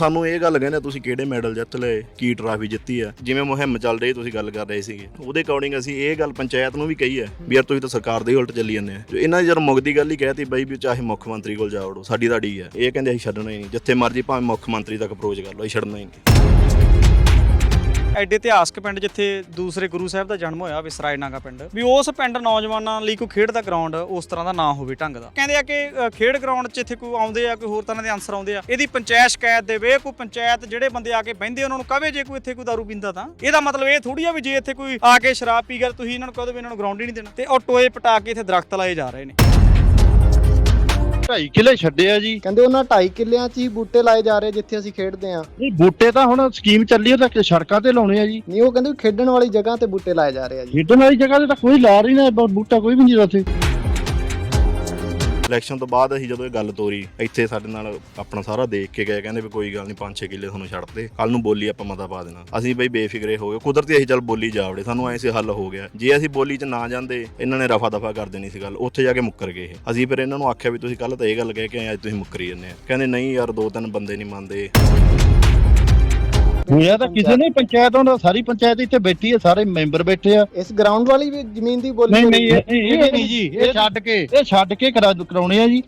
ਸਾਨੂੰ ਇਹ ਗੱਲ ਕਹਿੰਦੇ ਤੁਸੀਂ ਕਿਹੜੇ ਮੈਡਲ ਜਿੱਤ ਲਏ, ਕੀ ਟਰਾਫੀ ਜਿੱਤੀ ਆ? ਜਿਵੇਂ ਮੁਹਿੰਮ ਚੱਲ ਰਹੀ, ਤੁਸੀਂ ਗੱਲ ਕਰ ਰਹੇ ਸੀਗੇ। ਉਹਦੇ ਅਕੋਰਡਿੰਗ ਅਸੀਂ ਇਹ ਗੱਲ ਪੰਚਾਇਤ ਨੂੰ ਵੀ ਕਹੀ ਹੈ ਵੀ ਯਾਰ ਤੁਸੀਂ ਤਾਂ ਸਰਕਾਰ ਦੇ ਹੀ ਉਲਟ ਚੱਲੀ ਜਾਂਦੇ ਆ। ਜੋ ਇਹਨਾਂ ਦੀ ਯਾਰ ਮੁੱਕਦੀ ਗੱਲ ਹੀ ਕਹਿਤੀ ਬਈ ਵੀ ਚਾਹੇ ਮੁੱਖ ਮੰਤਰੀ ਕੋਲ ਜਾਵੜੋ ਸਾਡੀ ਤੁਹਾਡੀ ਹੈ ਇਹ ਕਹਿੰਦੇ ਅਸੀਂ ਛੱਡਣਾ ਹੀ ਨਹੀਂ। ਜਿੱਥੇ ਮਰਜ਼ੀ ਭਾਵੇਂ ਮੁੱਖ ਮੰਤਰੀ ਤੱਕ ਅਪਰੋਚ ਕਰ ਲਓ, ਅਸੀਂ ਛੱਡਣਾ ਹੀ ਨਹੀਂ। ਐਡੇ ਇਤਿਹਾਸਕ ਪਿੰਡ ਜਿੱਥੇ ਦੂਸਰੇ ਗੁਰੂ ਸਾਹਿਬ ਦਾ ਜਨਮ ਹੋਇਆ ਵਿਸਰਾਏ ਨਾਗਾ ਪਿੰਡ। ਵੀ ਉਸ ਪਿੰਡ ਨੌਜਵਾਨਾਂ ਲਈ ਕੋਈ ਖੇਡ ਦਾ ਗਰਾਊਂਡ ਉਸ ਤਰ੍ਹਾਂ ਦਾ ਨਾ ਹੋਵੇ ਢੰਗ ਦਾ। ਕਹਿੰਦੇ ਆ ਕਿ ਅ, ਖੇਡ ਗਰਾਊਂਡ 'ਚ ਇੱਥੇ ਕੋਈ ਆਉਂਦੇ ਆ ਕੋਈ ਹੋਰ ਤਰ੍ਹਾਂ ਦੇ ਆਨਸਰ ਆਉਂਦੇ ਆ। ਇਹਦੀ ਪੰਚਾਇਤ ਸ਼ਿਕਾਇਤ ਦੇਵੇ ਕੋਈ ਪੰਚਾਇਤ ਜਿਹੜੇ ਬੰਦੇ ਆ ਕੇ ਬਹਿੰਦੇ ਉਹਨਾਂ ਨੂੰ ਕਵੇ ਜੇ ਕੋਈ ਇੱਥੇ ਕੋਈ ਦਾਰੂ ਪੀਂਦਾ ਤਾਂ। ਇਹਦਾ ਮਤਲਬ ਇਹ ਥੋੜੀ ਆ ਵੀ ਜੇ ਇੱਥੇ ਕੋਈ ਆ ਕੇ ਸ਼ਰਾਬ ਪੀ ਗਿਆ ਤੁਸੀਂ ਇਹਨਾਂ ਨੂੰ ਕਹੋ ਵੀ ਇਹਨਾਂ ਨੂੰ ਗਰਾਊਂਡ ਹੀ ਨਹੀਂ ਦੇਣਾ। ਤੇ ਉਹ ਟੋਏ ਪਟਾ ਕੇ ਇੱਥੇ ਦਰਖਤ ਲਾਏ ਜਾ ਰਹੇ ਨੇ। ਢਾਈ ਕਿਲੇ ਛੱਡੇ ਆ ਜੀ। ਕਹਿੰਦੇ ਉਹਨਾਂ 2.5 ਕਿੱਲਿਆਂ 'ਚ ਹੀ ਬੂਟੇ ਲਾਏ ਜਾ ਰਹੇ ਜਿੱਥੇ ਅਸੀਂ ਖੇਡਦੇ ਆ ਇਹ ਬੂਟੇ ਤਾਂ ਹੁਣ ਸਕੀਮ ਚੱਲੀ ਆ ਤਾਂ ਸੜਕਾਂ ਤੇ ਲਾਉਣੇ ਆ ਜੀ। ਨਹੀਂ ਉਹ ਕਹਿੰਦੇ ਵੀ ਖੇਡਣ ਵਾਲੀ ਜਗ੍ਹਾ ਤੇ ਬੂਟੇ ਲਾਏ ਜਾ ਰਹੇ ਆ ਜੀ। ਖੇਡਣ ਵਾਲੀ ਜਗ੍ਹਾ ਤੇ ਤਾਂ ਕੋਈ ਲਾ ਰਹੀ ਨਾ ਬ- ਬੂਟਾ ਕੋਈ ਵੀ ਨਹੀਂ ਉੱਥੇ। ਇਲੈਕਸ਼ਨ ਤੋਂ ਬਾਅਦ ਅਸੀਂ ਜਦੋਂ ਇਹ ਗੱਲ ਤੋਰੀ, ਇੱਥੇ ਸਾਡੇ ਨਾਲ ਆਪਣਾ ਸਾਰਾ ਦੇਖ ਕੇ ਗਏ, ਕਹਿੰਦੇ ਵੀ ਕੋਈ ਗੱਲ ਨਹੀਂ 5-6 ਕਿੱਲੇ ਤੁਹਾਨੂੰ ਛੱਡ ਦੇ ਕੱਲ ਨੂੰ ਬੋਲੀ ਆਪਾਂ ਮਤਾ ਪਾ ਦੇਣਾ। ਅਸੀਂ ਬਈ ਬੇਫਿਕਰੇ ਹੋ ਗਏ। ਕੁਦਰਤੀ ਅਸੀਂ ਚੱਲ ਬੋਲੀ ਜਾਵੜੇ ਸਾਨੂੰ ਐਂ ਸੀ ਹੱਲ ਹੋ ਗਿਆ। ਜੇ ਅਸੀਂ ਬੋਲੀ 'ਚ ਨਾ ਜਾਂਦੇ, ਇਹਨਾਂ ਨੇ ਰਫਾ ਦਫਾ ਕਰ ਦੇਣੀ ਸੀ ਗੱਲ। ਉੱਥੇ ਜਾ ਕੇ ਮੁੱਕਰ ਗਏ ਇਹ। ਅਸੀਂ ਫਿਰ ਇਹਨਾਂ ਨੂੰ ਆਖਿਆ ਵੀ ਤੁਸੀਂ ਕੱਲ ਤਾਂ ਇਹ ਗੱਲ ਕਹਿ ਕੇ ਆਏ, ਅੱਜ ਤੁਸੀਂ ਮੁੱਕਰੀ ਜਾਂਦੇ ਆ। ਕਹਿੰਦੇ, ਨਹੀਂ ਯਾਰ ਦੋ ਤਿੰਨ ਬੰਦੇ ਨਹੀਂ ਮੰਨਦੇ। ਹੋਇਆ ਤਾਂ ਕਿਸੇ ਨੇ ਪੰਚਾਇਤ ਹੁੰਦਾ ਸਾਰੀ ਪੰਚਾਇਤ ਇੱਥੇ ਬੈਠੀ ਹੈ ਸਾਰੇ ਮੈਂਬਰ ਬੈਠੇ ਆ। ਇਸ ਗਰਾਊਂਡ ਵਾਲੀ ਵੀ ਜ਼ਮੀਨ ਦੀ ਬੋਲੀ ਨਹੀਂ ਨਹੀਂ। ਇਹ ਨਹੀਂ ਜੀ ਇਹ ਛੱਡ ਕੇ। ਇਹ ਛੱਡ ਕੇ ਕਰਾ ਕਰਾਉਣੇ ਆ ਜੀ।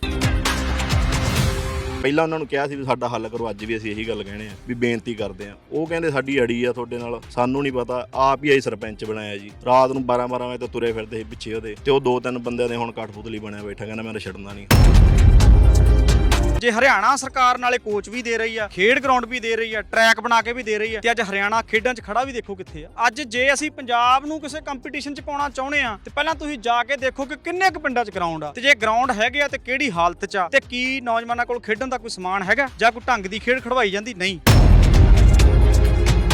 ਪਹਿਲਾਂ ਉਹਨਾਂ ਨੂੰ ਕਿਹਾ ਸੀ ਵੀ ਸਾਡਾ ਹੱਲ ਕਰੋ ਅੱਜ ਵੀ ਅਸੀਂ ਇਹੀ ਗੱਲ ਕਹਿਣੇ ਆ ਵੀ ਬੇਨਤੀ ਕਰਦੇ ਆ। ਉਹ ਕਹਿੰਦੇ ਸਾਡੀ ਅੜੀ ਆ ਤੁਹਾਡੇ ਨਾਲ ਸਾਨੂੰ ਨਹੀਂ ਪਤਾ ਆਪ ਹੀ ਆਈ ਸਰਪੰਚ ਬਣਾਇਆ ਜੀ। ਰਾਤ ਨੂੰ 12 12 ਵਜੇ ਤੋਂ ਤੁਰੇ ਫਿਰਦੇ ਸੀ ਪਿੱਛੇ ਉਹਦੇ ਤੇ ਉਹ ਦੋ ਤਿੰਨ ਬੰਦਿਆਂ ਦੇ ਹੁਣ ਕਠਪੁਤਲੀ ਬਣਿਆ ਬੈਠਾ ਕਹਿੰਦਾ ਮੈਂ ਤਾਂ ਛੱਡਣਾ ਨਹੀਂ। ਜੇ ਹਰਿਆਣਾ ਸਰਕਾਰ ਨਾਲੇ ਕੋਚ ਵੀ ਦੇ ਰਹੀ ਆ, ਖੇਡ ਗਰਾਊਂਡ ਵੀ ਦੇ ਰਹੀ ਆ ਟਰੈਕ ਬਣਾ ਕੇ ਵੀ ਦੇ ਰਹੀ ਆ, ਤੇ ਅੱਜ ਹਰਿਆਣਾ ਖੇਡਾਂ 'ਚ ਖੜਾ ਵੀ ਦੇਖੋ ਕਿੱਥੇ ਆ। ਅੱਜ ਜੇ ਅਸੀਂ ਪੰਜਾਬ ਨੂੰ ਕਿਸੇ ਕੰਪੀਟੀਸ਼ਨ 'ਚ ਪਾਉਣਾ ਚਾਹੁੰਦੇ ਆ, ਤੇ ਪਹਿਲਾਂ ਤੁਸੀਂ ਜਾ ਕੇ ਦੇਖੋ ਕਿ ਕਿੰਨੇ ਕੁ ਪਿੰਡਾਂ 'ਚ ਗਰਾਊਂਡ ਆ। ਤੇ ਜੇ ਗਰਾਊਂਡ ਹੈਗੇ ਆ, ਤੇ ਕਿਹੜੀ ਹਾਲਤ 'ਚ ਆ, ਤੇ ਕੀ ਨੌਜਵਾਨਾਂ ਕੋਲ ਖੇਡਣ ਦਾ ਕੋਈ ਸਮਾਨ ਹੈਗਾ, ਜਾਂ ਕੋਈ ਢੰਗ ਦੀ ਖੇਡ ਖੜਵਾਈ ਜਾਂਦੀ? ਨਹੀਂ।